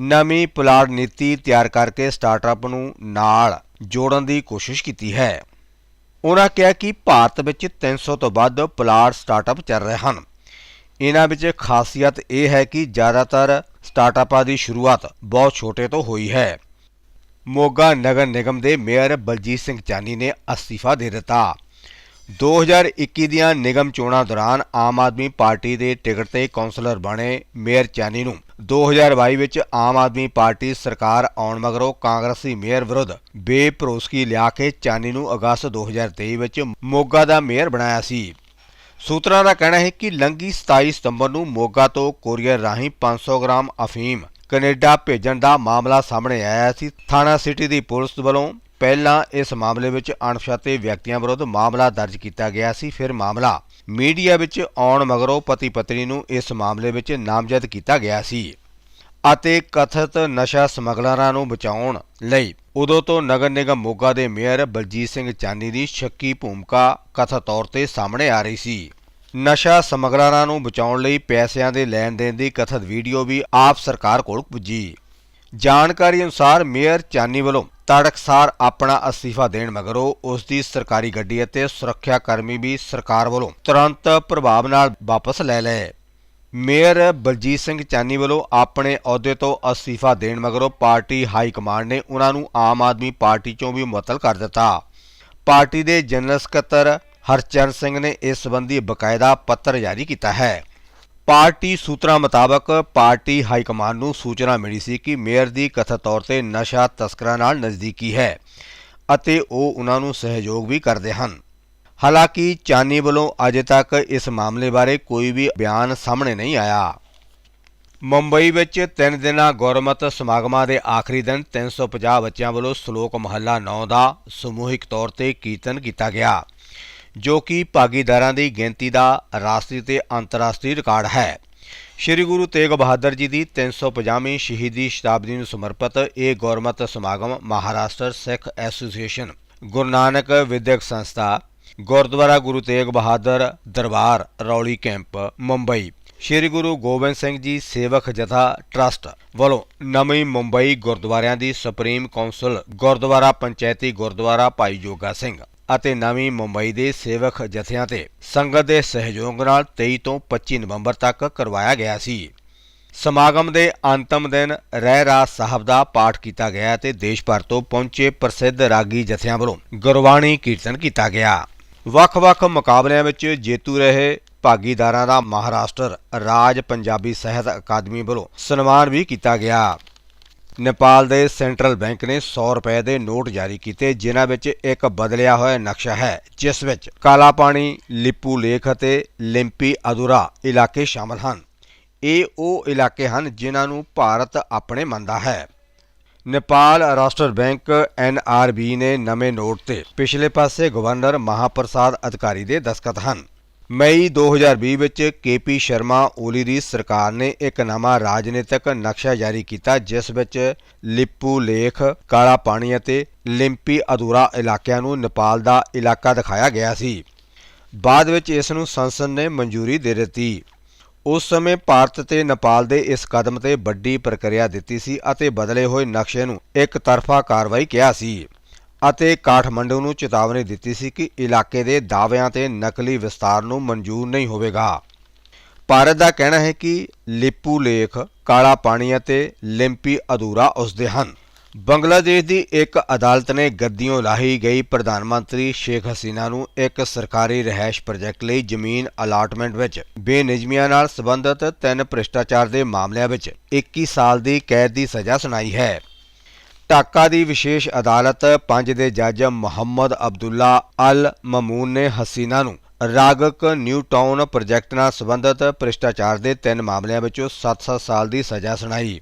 ਨਵੀਂ ਪੁਲਾੜ ਨੀਤੀ ਤਿਆਰ ਕਰਕੇ ਸਟਾਰਟਅਪ ਨੂੰ ਨਾਲ ਜੋੜਨ ਦੀ ਕੋਸ਼ਿਸ਼ ਕੀਤੀ ਹੈ। ਉਹਨਾਂ ਕਿਹਾ ਕਿ ਭਾਰਤ ਵਿੱਚ 300 ਤੋਂ ਵੱਧ ਪੁਲਾੜ ਸਟਾਰਟਅਪ ਚੱਲ ਰਹੇ ਹਨ। ਇਹਨਾਂ ਵਿੱਚ ਖਾਸੀਅਤ ਇਹ ਹੈ ਕਿ ਜ਼ਿਆਦਾਤਰ ਸਟਾਰਟਅਪਾਂ ਦੀ ਸ਼ੁਰੂਆਤ ਬਹੁਤ ਛੋਟੇ ਤੋਂ ਹੋਈ ਹੈ। ਮੋਗਾ ਨਗਰ ਨਿਗਮ ਦੇ ਮੇਅਰ ਬਲਜੀਤ ਸਿੰਘ ਚਾਨੀ ਨੇ ਅਸਤੀਫਾ ਦੇ ਦਿੱਤਾ। 2021 ਦੀਆਂ ਨਿਗਮ ਚੋਣਾਂ ਦੌਰਾਨ ਆਮ ਆਦਮੀ ਪਾਰਟੀ ਦੇ ਟਿਕਟ ਤੇ ਕੌਂਸਲਰ ਬਣੇ ਮੇਅਰ ਚਾਨੀ ਨੂੰ। 2022 ਵਿੱਚ ਆਮ ਆਦਮੀ ਪਾਰਟੀ ਸਰਕਾਰ ਆਉਣ ਮਗਰੋਂ ਕਾਂਗਰਸੀ ਮੇਅਰ ਵਿਰੁੱਧ ਬੇਭਰੋਸਗੀ ਲਿਆ ਕੇ ਚਾਨੀ ਨੂੰ ਅਗਸਤ 2023 ਵਿੱਚ ਮੋਗਾ ਦਾ ਮੇਅਰ ਬਣਾਇਆ ਸੀ। ਸੂਤਰਾਂ ਦਾ ਕਹਿਣਾ ਹੈ ਕਿ ਲੰਗੀ 27 ਸਤੰਬਰ ਨੂੰ ਮੋਗਾ ਤੋਂ ਕੋਰੀਅਰ ਰਾਹੀਂ 500 ਗ੍ਰਾਮ ਅਫੀਮ ਕੈਨੇਡਾ ਭੇਜਣ ਦਾ ਮਾਮਲਾ ਸਾਹਮਣੇ ਆਇਆ ਸੀ। ਥਾਣਾ ਸਿਟੀ ਦੀ ਪੁਲਿਸ ਵੱਲੋਂ ਪਹਿਲਾਂ ਇਸ ਮਾਮਲੇ ਵਿੱਚ ਅਣਪਛਾਤੇ ਵਿਅਕਤੀਆਂ ਵਿਰੁੱਧ ਮਾਮਲਾ ਦਰਜ ਕੀਤਾ ਗਿਆ ਸੀ। ਫਿਰ ਮਾਮਲਾ ਮੀਡੀਆ ਵਿੱਚ ਆਉਣ ਮਗਰੋਂ ਪਤੀ ਪਤਨੀ ਨੂੰ ਇਸ ਮਾਮਲੇ ਵਿੱਚ ਨਾਮਜ਼ਦ ਕੀਤਾ ਗਿਆ ਸੀ ਅਤੇ ਕਥਿਤ ਨਸ਼ਾ ਸਮਗਲਰਾਂ ਨੂੰ ਬਚਾਉਣ ਲਈ ਉਦੋਂ ਤੋਂ ਨਗਰ ਨਿਗਮ ਮੋਗਾ ਦੇ ਮੇਅਰ ਬਲਜੀਤ ਸਿੰਘ ਚਾਨੀ ਦੀ ਸ਼ੱਕੀ ਭੂਮਿਕਾ ਕਥਿਤ ਤੌਰ ਤੇ ਸਾਹਮਣੇ ਆ ਰਹੀ ਸੀ। ਨਸ਼ਾ ਸਮਗਲਰਾਂ ਨੂੰ ਬਚਾਉਣ ਲਈ ਪੈਸਿਆਂ ਦੇ ਲੈਣ ਦੇਣ ਦੀ ਕਥਿਤ ਵੀਡੀਓ ਵੀ ਆਪ ਸਰਕਾਰ ਕੋਲ ਪੁੱਜੀ। ਜਾਣਕਾਰੀ ਅਨੁਸਾਰ ਮੇਅਰ ਚਾਨੀ ਵੱਲੋਂ ਤੜਕਸਾਰ ਆਪਣਾ ਅਸਤੀਫਾ ਦੇਣ ਮਗਰੋਂ ਉਸ ਦੀ ਸਰਕਾਰੀ ਗੱਡੀ ਅਤੇ ਸੁਰੱਖਿਆ ਕਰਮੀ ਵੀ ਸਰਕਾਰ ਵੱਲੋਂ ਤੁਰੰਤ ਪ੍ਰਭਾਵ ਨਾਲ ਵਾਪਸ ਲੈ ਲਏ। ਮੇਅਰ ਬਲਜੀਤ ਸਿੰਘ ਚਾਨੀ ਵੱਲੋਂ ਆਪਣੇ ਅਹੁਦੇ ਤੋਂ ਅਸਤੀਫਾ ਦੇਣ ਮਗਰੋਂ ਪਾਰਟੀ ਹਾਈ ਕਮਾਂਡ ਨੇ ਉਹਨਾਂ ਨੂੰ ਆਮ ਆਦਮੀ ਪਾਰਟੀ ਚੋਂ ਵੀ ਮੁਅੱਤਲ ਕਰ ਦਿੱਤਾ। ਪਾਰਟੀ ਦੇ ਜਨਰਲ ਸਕੱਤਰ ਹਰਚਰਨ ਸਿੰਘ ਨੇ ਇਸ ਸੰਬੰਧੀ ਬਕਾਇਦਾ ਪੱਤਰ ਜਾਰੀ ਕੀਤਾ ਹੈ। ਪਾਰਟੀ ਸੂਤਰਾਂ ਮੁਤਾਬਕ ਪਾਰਟੀ ਹਾਈ ਕਮਾਂਡ ਨੂੰ ਸੂਚਨਾ ਮਿਲੀ ਸੀ ਕਿ ਮੇਅਰ ਦੀ ਕਥਿਤ ਤੌਰ ਤੇ ਨਸ਼ਾ ਤਸਕਰਾਂ ਨਾਲ ਨਜ਼ਦੀਕੀ ਹੈ ਅਤੇ ਉਹ ਉਹਨਾਂ ਨੂੰ ਸਹਿਯੋਗ ਵੀ ਕਰਦੇ ਹਨ। ਹਾਲਾਂਕਿ ਚਾਨੀ ਵੱਲੋਂ ਅਜੇ ਤੱਕ ਇਸ ਮਾਮਲੇ ਬਾਰੇ ਕੋਈ ਵੀ ਬਿਆਨ ਸਾਹਮਣੇ ਨਹੀਂ ਆਇਆ। ਮੁੰਬਈ ਵਿੱਚ ਤਿੰਨ ਦਿਨਾਂ ਗੁਰਮਤ ਸਮਾਗਮਾਂ ਦੇ ਆਖਰੀ ਦਿਨ 350 ਬੱਚਿਆਂ ਵੱਲੋਂ ਸ਼ਲੋਕ ਮਹੱਲਾ 9 ਦਾ ਸਮੂਹਿਕ ਤੌਰ ਤੇ ਕੀਰਤਨ ਕੀਤਾ ਗਿਆ। ਜੋ ਕਿ ਭਾਗੀਦਾਰਾਂ ਦੀ ਗਿਣਤੀ ਦਾ ਰਾਸ਼ਟਰੀ ਤੇ ਅੰਤਰਰਾਸ਼ਟਰੀ ਰਿਕਾਰਡ ਹੈ। ਸ਼੍ਰੀ ਗੁਰੂ ਤੇਗ ਬਹਾਦਰ ਜੀ ਦੀ 350ਵੀਂ ਸ਼ਹੀਦੀ ਸ਼ਤਾਬਦੀ ਨੂੰ ਸਮਰਪਿਤ ਇਹ ਗੁਰਮਤ ਸਮਾਗਮ ਮਹਾਰਾਸ਼ਟਰ ਸਿੱਖ ਐਸੋਸੀਏਸ਼ਨ, ਗੁਰੂ ਨਾਨਕ ਵਿਦਿਅਕ ਸੰਸਥਾ, ਗੁਰਦੁਆਰਾ ਗੁਰੂ ਤੇਗ ਬਹਾਦਰ ਦਰਬਾਰ, ਰੌਲੀ ਕੈਂਪ, ਮੁੰਬਈ। ਸ਼੍ਰੀ ਗੁਰੂ ਗੋਬਿੰਦ ਸਿੰਘ ਜੀ ਸੇਵਕ ਜਥਾ ਟਰਸਟ ਵੱਲੋਂ ਨਵੀਂ ਮੁੰਬਈ ਗੁਰਦੁਆਰਿਆਂ ਦੀ ਸੁਪਰੀਮ ਕੌਂਸਲ, ਗੁਰਦੁਆਰਾ ਪੰਚਾਇਤੀ ਗੁਰਦੁਆਰਾ ਭਾਈ ਜੋਗਾ ਸਿੰਘ ਅਤੇ ਨਵੀਂ ਮੁੰਬਈ ਦੇ ਸੇਵਕ ਜਥਿਆਂ ਤੇ ਸੰਗਤ ਦੇ ਸਹਿਯੋਗ ਨਾਲ 23 ਤੋਂ 25 ਨਵੰਬਰ ਤੱਕ ਕਰਵਾਇਆ ਗਿਆ ਸੀ। ਸਮਾਗਮ ਦੇ ਅੰਤਮ ਦਿਨ ਰਹਿ ਰਾਜ ਸਾਹਿਬ ਦਾ ਪਾਠ ਕੀਤਾ ਗਿਆ ਤੇ ਦੇਸ਼ ਭਰ ਤੋਂ ਪਹੁੰਚੇ ਪ੍ਰਸਿੱਧ ਰਾਗੀ ਜਥਿਆਂ ਵੱਲੋਂ ਗੁਰਬਾਣੀ ਕੀਰਤਨ ਕੀਤਾ ਗਿਆ। ਵੱਖ-ਵੱਖ ਮੁਕਾਬਲਿਆਂ ਵਿੱਚ ਜੇਤੂ ਰਹੇ ਭਾਗੀਦਾਰਾਂ ਦਾ ਮਹਾਰਾਸ਼ਟਰ ਰਾਜ ਪੰਜਾਬੀ ਸਾਹਿਤ ਅਕਾਦਮੀ ਵੱਲੋਂ ਸਨਮਾਨ ਵੀ ਕੀਤਾ ਗਿਆ। ਨੇਪਾਲ ਦੇ ਸੈਂਟਰਲ ਬੈਂਕ ਨੇ 100 ਰੁਪਏ ਦੇ ਨੋਟ ਜਾਰੀ ਕੀਤੇ, ਜਿਨ੍ਹਾਂ ਵਿੱਚ ਇੱਕ ਬਦਲਿਆ ਹੋਇਆ ਨਕਸ਼ਾ ਹੈ, ਜਿਸ ਵਿੱਚ ਕਾਲਾ ਪਾਣੀ, ਲਿਪੂ ਲੇਖ ਅਤੇ ਲਿੰਪੀ ਅਧੂਰਾ ਇਲਾਕੇ ਸ਼ਾਮਲ ਹਨ। ਇਹ ਉਹ ਇਲਾਕੇ ਹਨ ਜਿਨ੍ਹਾਂ ਨੂੰ ਭਾਰਤ ਆਪਣੇ ਮੰਨਦਾ ਹੈ। ਨੇਪਾਲ ਰਾਸ਼ਟਰ ਬੈਂਕ ਐਨਆਰਬੀ ਨੇ ਨਵੇਂ ਨੋਟ ਤੇ ਪਿਛਲੇ ਪਾਸੇ ਗਵਰਨਰ ਮਹਾਪ੍ਰਸਾਦ ਅਧਿਕਾਰੀ ਦੇ ਦਸਖਤ ਹਨ। ਮਈ 2020 ਵਿੱਚ ਕੇਪੀ ਸ਼ਰਮਾ ਓਲੀ ਦੀ ਸਰਕਾਰ ਨੇ ਇੱਕ ਨਵਾਂ ਰਾਜਨੀਤਿਕ ਨਕਸ਼ਾ ਜਾਰੀ ਕੀਤਾ, ਜਿਸ ਵਿੱਚ ਲਿਪੂ ਲੇਖ, ਕਾਲਾ ਪਾਣੀ ਅਤੇ ਲਿੰਪੀ ਅਧੂਰਾ ਇਲਾਕਿਆਂ ਨੂੰ ਨੇਪਾਲ ਦਾ ਇਲਾਕਾ ਦਿਖਾਇਆ ਗਿਆ ਸੀ। ਬਾਅਦ ਵਿੱਚ ਇਸ ਨੂੰ ਸੰਸਦ ਨੇ ਮਨਜ਼ੂਰੀ ਦੇ ਦਿੱਤੀ। ਉਸ ਸਮੇਂ ਭਾਰਤ ਤੇ ਨੇਪਾਲ ਦੇ ਇਸ ਕਦਮ ਤੇ ਵੱਡੀ ਪ੍ਰਕਿਰਿਆ ਦਿੱਤੀ ਸੀ ਅਤੇ ਬਦਲੇ ਹੋਏ ਨਕਸ਼ੇ ਨੂੰ ਇੱਕ ਤਰਫਾ ਕਾਰਵਾਈ ਕਿਹਾ ਸੀ। ਅਤੇ ਕਾਠਮੰਡੂ ਨੂੰ ਚੇਤਾਵਨੀ ਦਿੱਤੀ ਸੀ ਕਿ ਇਲਾਕੇ ਦੇ ਦਾਅਵਿਆਂ ਤੇ ਨਕਲੀ ਵਿਸਤਾਰ ਨੂੰ ਮਨਜ਼ੂਰ ਨਹੀਂ ਹੋਵੇਗਾ। ਭਾਰਤ ਦਾ ਕਹਿਣਾ ਹੈ ਕਿ ਲਿਪੂ ਲੇਖ, ਕਾਲਾ ਪਾਣੀ ਅਤੇ ਲਿੰਪੀ ਅਧੂਰਾ ਉਸਦੇ ਹਨ। ਬੰਗਲਾਦੇਸ਼ ਦੀ ਇੱਕ ਅਦਾਲਤ ਨੇ ਗੱਦੀਓਂ ਲਾਹੀ ਗਈ ਪ੍ਰਧਾਨ ਮੰਤਰੀ ਸ਼ੇਖ ਹਸੀਨਾ ਨੂੰ ਇੱਕ ਸਰਕਾਰੀ ਰਿਹਾਇਸ਼ ਪ੍ਰੋਜੈਕਟ ਲਈ ਜ਼ਮੀਨ ਅਲਾਟਮੈਂਟ ਵਿੱਚ ਬੇਨਿਯਮੀਆਂ ਨਾਲ ਸੰਬੰਧਿਤ ਤਿੰਨ ਭ੍ਰਿਸ਼ਟਾਚਾਰ ਦੇ ਮਾਮਲਿਆਂ ਵਿੱਚ 21 ਸਾਲ ਦੀ ਕੈਦ ਦੀ ਸਜ਼ਾ ਸੁਣਾਈ ਹੈ। ਢਾਕਾ ਦੀ ਵਿਸ਼ੇਸ਼ ਅਦਾਲਤ 5 ਦੇ ਜੱਜ ਮੁਹੰਮਦ ਅਬਦੁੱਲਾ ਅਲ ਮਮੂਨ ਨੇ ਹਸੀਨਾ ਨੂੰ ਰਾਗਕ ਨਿਊ ਟਾਊਨ ਪ੍ਰੋਜੈਕਟ ਨਾਲ ਸੰਬੰਧਿਤ ਭ੍ਰਿਸ਼ਟਾਚਾਰ ਦੇ ਤਿੰਨ ਮਾਮਲਿਆਂ ਵਿੱਚੋਂ 7-7 ਸਾਲ ਦੀ ਸਜ਼ਾ ਸੁਣਾਈ।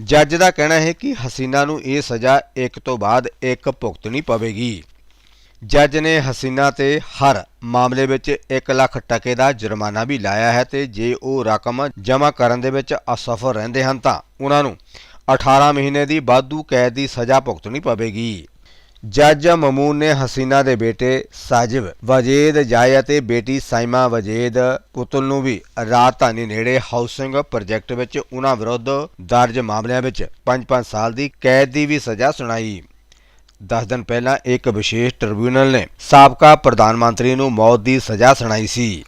ਜੱਜ ਦਾ ਕਹਿਣਾ ਹੈ ਕਿ ਹਸੀਨਾ ਨੂੰ ਇਹ ਸਜ਼ਾ ਇੱਕ ਤੋਂ ਬਾਅਦ ਇੱਕ ਭੁਗਤਣੀ ਪਵੇਗੀ। ਜੱਜ ਨੇ ਹਸੀਨਾ ਤੇ ਹਰ ਮਾਮਲੇ ਵਿੱਚ 1 ਲੱਖ ਟਕੇ ਦਾ ਜੁਰਮਾਨਾ ਵੀ ਲਾਇਆ ਹੈ ਤੇ ਜੇ ਉਹ ਰਕਮ ਜਮ੍ਹਾਂ ਕਰਨ ਦੇ ਵਿੱਚ ਅਸਫਲ ਰਹਿੰਦੇ ਹਨ ਤਾਂ ਉਹਨਾਂ ਨੂੰ 18 ਮਹੀਨੇ ਦੀ ਵਾਧੂ ਕੈਦ ਦੀ ਸਜ਼ਾ ਭੁਗਤਣੀ ਪਵੇਗੀ। ਜੱਜ ਮਮੂਨ ਨੇ ਹਸੀਨਾ ਦੇ ਬੇਟੇ ਸਾਜਿਬ ਵਜੇਦ ਜਾਏ ਅਤੇ ਬੇਟੀ ਸਾਇਮਾ ਵਜੇਦ ਪੁੱਤਲ ਨੂੰ ਵੀ ਰਾਜਧਾਨੀ ਨੇੜੇ ਹਾਊਸਿੰਗ ਪ੍ਰੋਜੈਕਟ ਵਿੱਚ ਉਹਨਾਂ ਵਿਰੁੱਧ ਦਰਜ ਮਾਮਲਿਆਂ ਵਿੱਚ 5-5 ਸਾਲ ਦੀ ਕੈਦ ਦੀ ਵੀ ਸਜ਼ਾ ਸੁਣਾਈ। 10 ਦਿਨ ਪਹਿਲਾਂ ਇੱਕ ਵਿਸ਼ੇਸ਼ ਟ੍ਰਿਬਿਊਨਲ ਨੇ ਸਾਬਕਾ ਪ੍ਰਧਾਨ ਮੰਤਰੀ ਨੂੰ ਮੌਤ ਦੀ ਸਜ਼ਾ ਸੁਣਾਈ ਸੀ।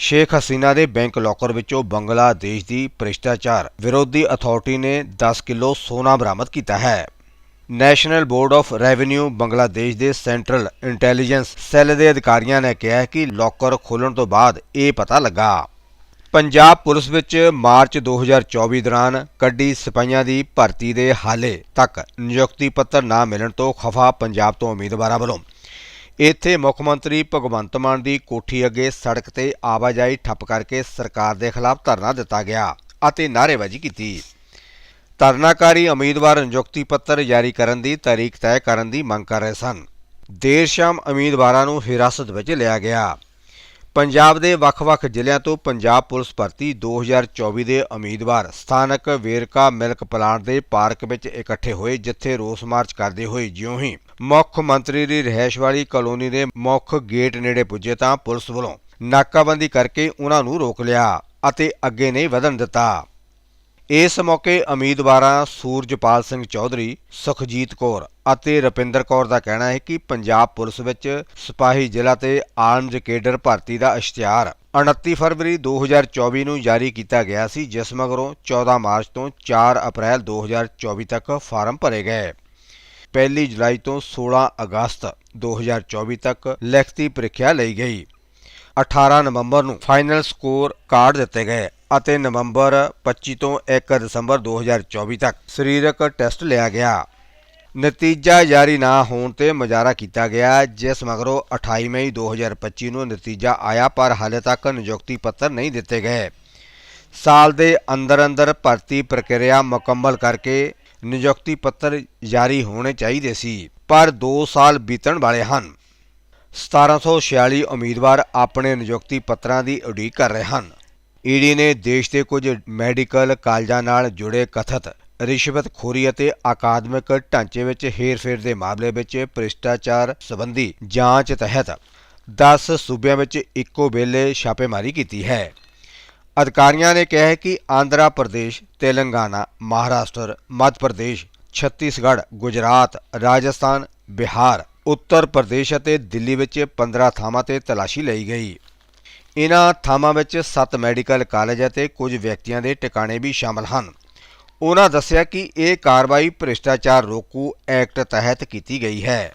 ਸ਼ੇਖ ਹਸੀਨਾ ਦੇ ਬੈਂਕ ਲੋਕਰ ਵਿੱਚੋਂ ਬੰਗਲਾਦੇਸ਼ ਦੀ ਭ੍ਰਿਸ਼ਟਾਚਾਰ ਵਿਰੋਧੀ ਅਥਾਰਟੀ ਨੇ 10 ਕਿਲੋ ਸੋਨਾ ਬਰਾਮਦ ਕੀਤਾ ਹੈ। National board of revenue Bangladesh ਦੇ ਸੈਂਟਰਲ ਇੰਟੈਲੀਜੈਂਸ ਸੈੱਲ ਦੇ ਅਧਿਕਾਰੀਆਂ ਨੇ ਕਿਹਾ ਕਿ ਲੋਕਰ ਖੋਲਣ ਤੋਂ ਬਾਅਦ ਇਹ ਪਤਾ ਲੱਗਾ। ਪੰਜਾਬ ਪੁਲਿਸ ਵਿੱਚ ਮਾਰਚ 2024 ਦੌਰਾਨ ਕੱਢੀ ਸਿਪਾਹੀਆਂ ਦੀ ਭਰਤੀ ਦੇ ਹਾਲੇ ਤੱਕ ਨਿਯੁਕਤੀ ਪੱਤਰ ਨਾ ਮਿਲਣ ਤੋਂ ਖਫਾ ਪੰਜਾਬ ਤੋਂ ਉਮੀਦਵਾਰਾਂ ਵੱਲੋਂ। ਇੱਥੇ ਮੁੱਖ ਮੰਤਰੀ ਭਗਵੰਤ ਮਾਨ ਦੀ ਕੋਠੀ ਅੱਗੇ ਸੜਕ ਤੇ ਆਵਾਜਾਈ ਠੱਪ ਕਰਕੇ ਸਰਕਾਰ ਦੇ ਖਿਲਾਫ ਧਰਨਾ ਦਿੱਤਾ ਗਿਆ ਅਤੇ ਨਾਅਰੇਬਾਜ਼ੀ ਕੀਤੀ। ਧਰਨਾਕਾਰੀ ਉਮੀਦਵਾਰ ਨਿਯੁਕਤੀ ਪੱਤਰ ਜਾਰੀ ਕਰਨ ਦੀ ਤਾਰੀਖ ਤੈਅ ਕਰਨ ਦੀ ਮੰਗ ਕਰ ਰਹੇ ਸਨ। ਦੇਰ ਸ਼ਾਮ ਉਮੀਦਵਾਰਾਂ ਨੂੰ ਹਿਰਾਸਤ ਵਿੱਚ ਲਿਆ ਗਿਆ। ਪੰਜਾਬ ਦੇ ਵੱਖ-ਵੱਖ ਜ਼ਿਲ੍ਹਿਆਂ ਤੋਂ ਪੰਜਾਬ ਪੁਲਿਸ ਭਰਤੀ 2024 ਦੇ ਉਮੀਦਵਾਰ ਸਥਾਨਕ ਵੇਰਕਾ ਮਿਲਕ ਪਲਾਂਟ ਦੇ ਪਾਰਕ ਵਿੱਚ ਇਕੱਠੇ ਹੋਏ, ਜਿੱਥੇ ਰੋਸ ਮਾਰਚ ਕਰਦੇ ਹੋਏ ਜਿਉਂ ਹੀ ਮੁੱਖ ਮੰਤਰੀ ਦੀ ਰਿਹਾਇਸ਼ ਵਾਲੀ ਕਲੋਨੀ ਦੇ ਮੁੱਖ ਗੇਟ ਨੇੜੇ ਪੁੱਜੇ ਤਾਂ ਪੁਲਿਸ ਵੱਲੋਂ ਨਾਕਾਬੰਦੀ ਕਰਕੇ ਉਹਨਾਂ ਨੂੰ ਰੋਕ ਲਿਆ ਅਤੇ ਅੱਗੇ ਨਹੀਂ ਵਧਣ ਦਿੱਤਾ। ਇਸ ਮੌਕੇ ਉਮੀਦਵਾਰਾਂ ਸੂਰਜਪਾਲ ਸਿੰਘ ਚੌਧਰੀ, ਸੁਖਜੀਤ ਕੌਰ ਅਤੇ ਰੁਪਿੰਦਰ ਕੌਰ ਦਾ ਕਹਿਣਾ ਹੈ ਕਿ ਪੰਜਾਬ ਪੁਲਿਸ ਵਿੱਚ ਸਿਪਾਹੀ ਜ਼ਿਲ੍ਹਾ ਤੇ ਆਰਮਜ਼ ਕੇਡਰ ਭਰਤੀ ਦਾ ਇਸ਼ਤਿਹਾਰ 29 ਫਰਵਰੀ 2024 ਨੂੰ ਜਾਰੀ ਕੀਤਾ ਗਿਆ ਸੀ, ਜਿਸ ਮਗਰੋਂ 14 ਮਾਰਚ ਤੋਂ 4 ਅਪ੍ਰੈਲ 2024 ਤੱਕ ਫਾਰਮ ਭਰੇ ਗਏ। 1 ਜੁਲਾਈ ਤੋਂ 16 ਅਗਸਤ 2024 ਤੱਕ ਲਿਖਤੀ ਪ੍ਰੀਖਿਆ ਲਈ ਗਈ। 18 ਨਵੰਬਰ ਨੂੰ ਫਾਈਨਲ ਸਕੋਰ ਕਾਰਡ ਦਿੱਤੇ ਗਏ। ਅਤੇ ਨਵੰਬਰ 25 ਤੋਂ 1 ਦਸੰਬਰ 2024 ਤੱਕ ਸਰੀਰਕ ਟੈਸਟ ਲਿਆ ਗਿਆ। ਨਤੀਜਾ ਜਾਰੀ ਨਾ ਹੋਣ ਤੇ ਮੁਜ਼ਾਹਰਾ ਕੀਤਾ ਗਿਆ, ਜਿਸ ਮਗਰੋਂ 28 ਮਈ 2025 ਨੂੰ ਨਤੀਜਾ ਆਇਆ, ਪਰ ਹਾਲੇ ਤੱਕ ਨਿਯੁਕਤੀ ਪੱਤਰ ਨਹੀਂ ਦਿੱਤੇ ਗਏ। ਸਾਲ ਦੇ ਅੰਦਰ ਅੰਦਰ ਭਰਤੀ ਪ੍ਰਕਿਰਿਆ ਮੁਕੰਮਲ ਕਰਕੇ ਨਿਯੁਕਤੀ ਪੱਤਰ ਜਾਰੀ ਹੋਣੇ ਚਾਹੀਦੇ ਸੀ, ਪਰ 2 ਸਾਲ ਬੀਤਣ ਵਾਲੇ ਹਨ। 1746 ਉਮੀਦਵਾਰ ਆਪਣੇ ਨਿਯੁਕਤੀ ਪੱਤਰਾਂ ਦੀ ਉਡੀਕ ਕਰ ਰਹੇ ਹਨ। ਈਡੀ ਨੇ ਦੇਸ਼ ਦੇ ਕੁਝ ਮੈਡੀਕਲ ਕਾਲਜਾਂ ਨਾਲ ਜੁੜੇ ਕਥਿਤ ਰਿਸ਼ਵਤਖੋਰੀ ਅਤੇ ਅਕਾਦਮਿਕ ਢਾਂਚੇ ਵਿੱਚ ਹੇਰਫੇਰ ਦੇ ਮਾਮਲੇ ਵਿੱਚ ਭ੍ਰਿਸ਼ਟਾਚਾਰ ਸੰਬੰਧੀ ਜਾਂਚ ਤਹਿਤ 10 ਸੂਬਿਆਂ ਵਿੱਚ ਇੱਕੋ ਵੇਲੇ ਛਾਪੇਮਾਰੀ ਕੀਤੀ ਹੈ। ਅਧਿਕਾਰੀਆਂ ਨੇ ਕਿਹਾ ਹੈ ਕਿ ਆਂਧਰਾ ਪ੍ਰਦੇਸ਼, ਤੇਲੰਗਾਨਾ, ਮਹਾਰਾਸ਼ਟਰ, ਮੱਧ ਪ੍ਰਦੇਸ਼, ਛੱਤੀਸਗੜ੍ਹ, ਗੁਜਰਾਤ, ਰਾਜਸਥਾਨ, ਬਿਹਾਰ, ਉੱਤਰ ਪ੍ਰਦੇਸ਼ ਅਤੇ ਦਿੱਲੀ ਵਿੱਚ 15 ਥਾਵਾਂ ਤੇ ਤਲਾਸ਼ੀ ਲਈ ਗਈ। ਇਨ੍ਹਾਂ ਥਾਵਾਂ ਵਿੱਚ 7 ਮੈਡੀਕਲ ਕਾਲਜ ਅਤੇ ਕੁਝ ਵਿਅਕਤੀਆਂ ਦੇ ਟਿਕਾਣੇ ਵੀ ਸ਼ਾਮਲ ਹਨ। ਉਹਨਾਂ ਦੱਸਿਆ ਕਿ ਇਹ ਕਾਰਵਾਈ ਭ੍ਰਿਸ਼ਟਾਚਾਰ ਰੋਕੂ ਐਕਟ ਤਹਿਤ ਕੀਤੀ ਗਈ ਹੈ।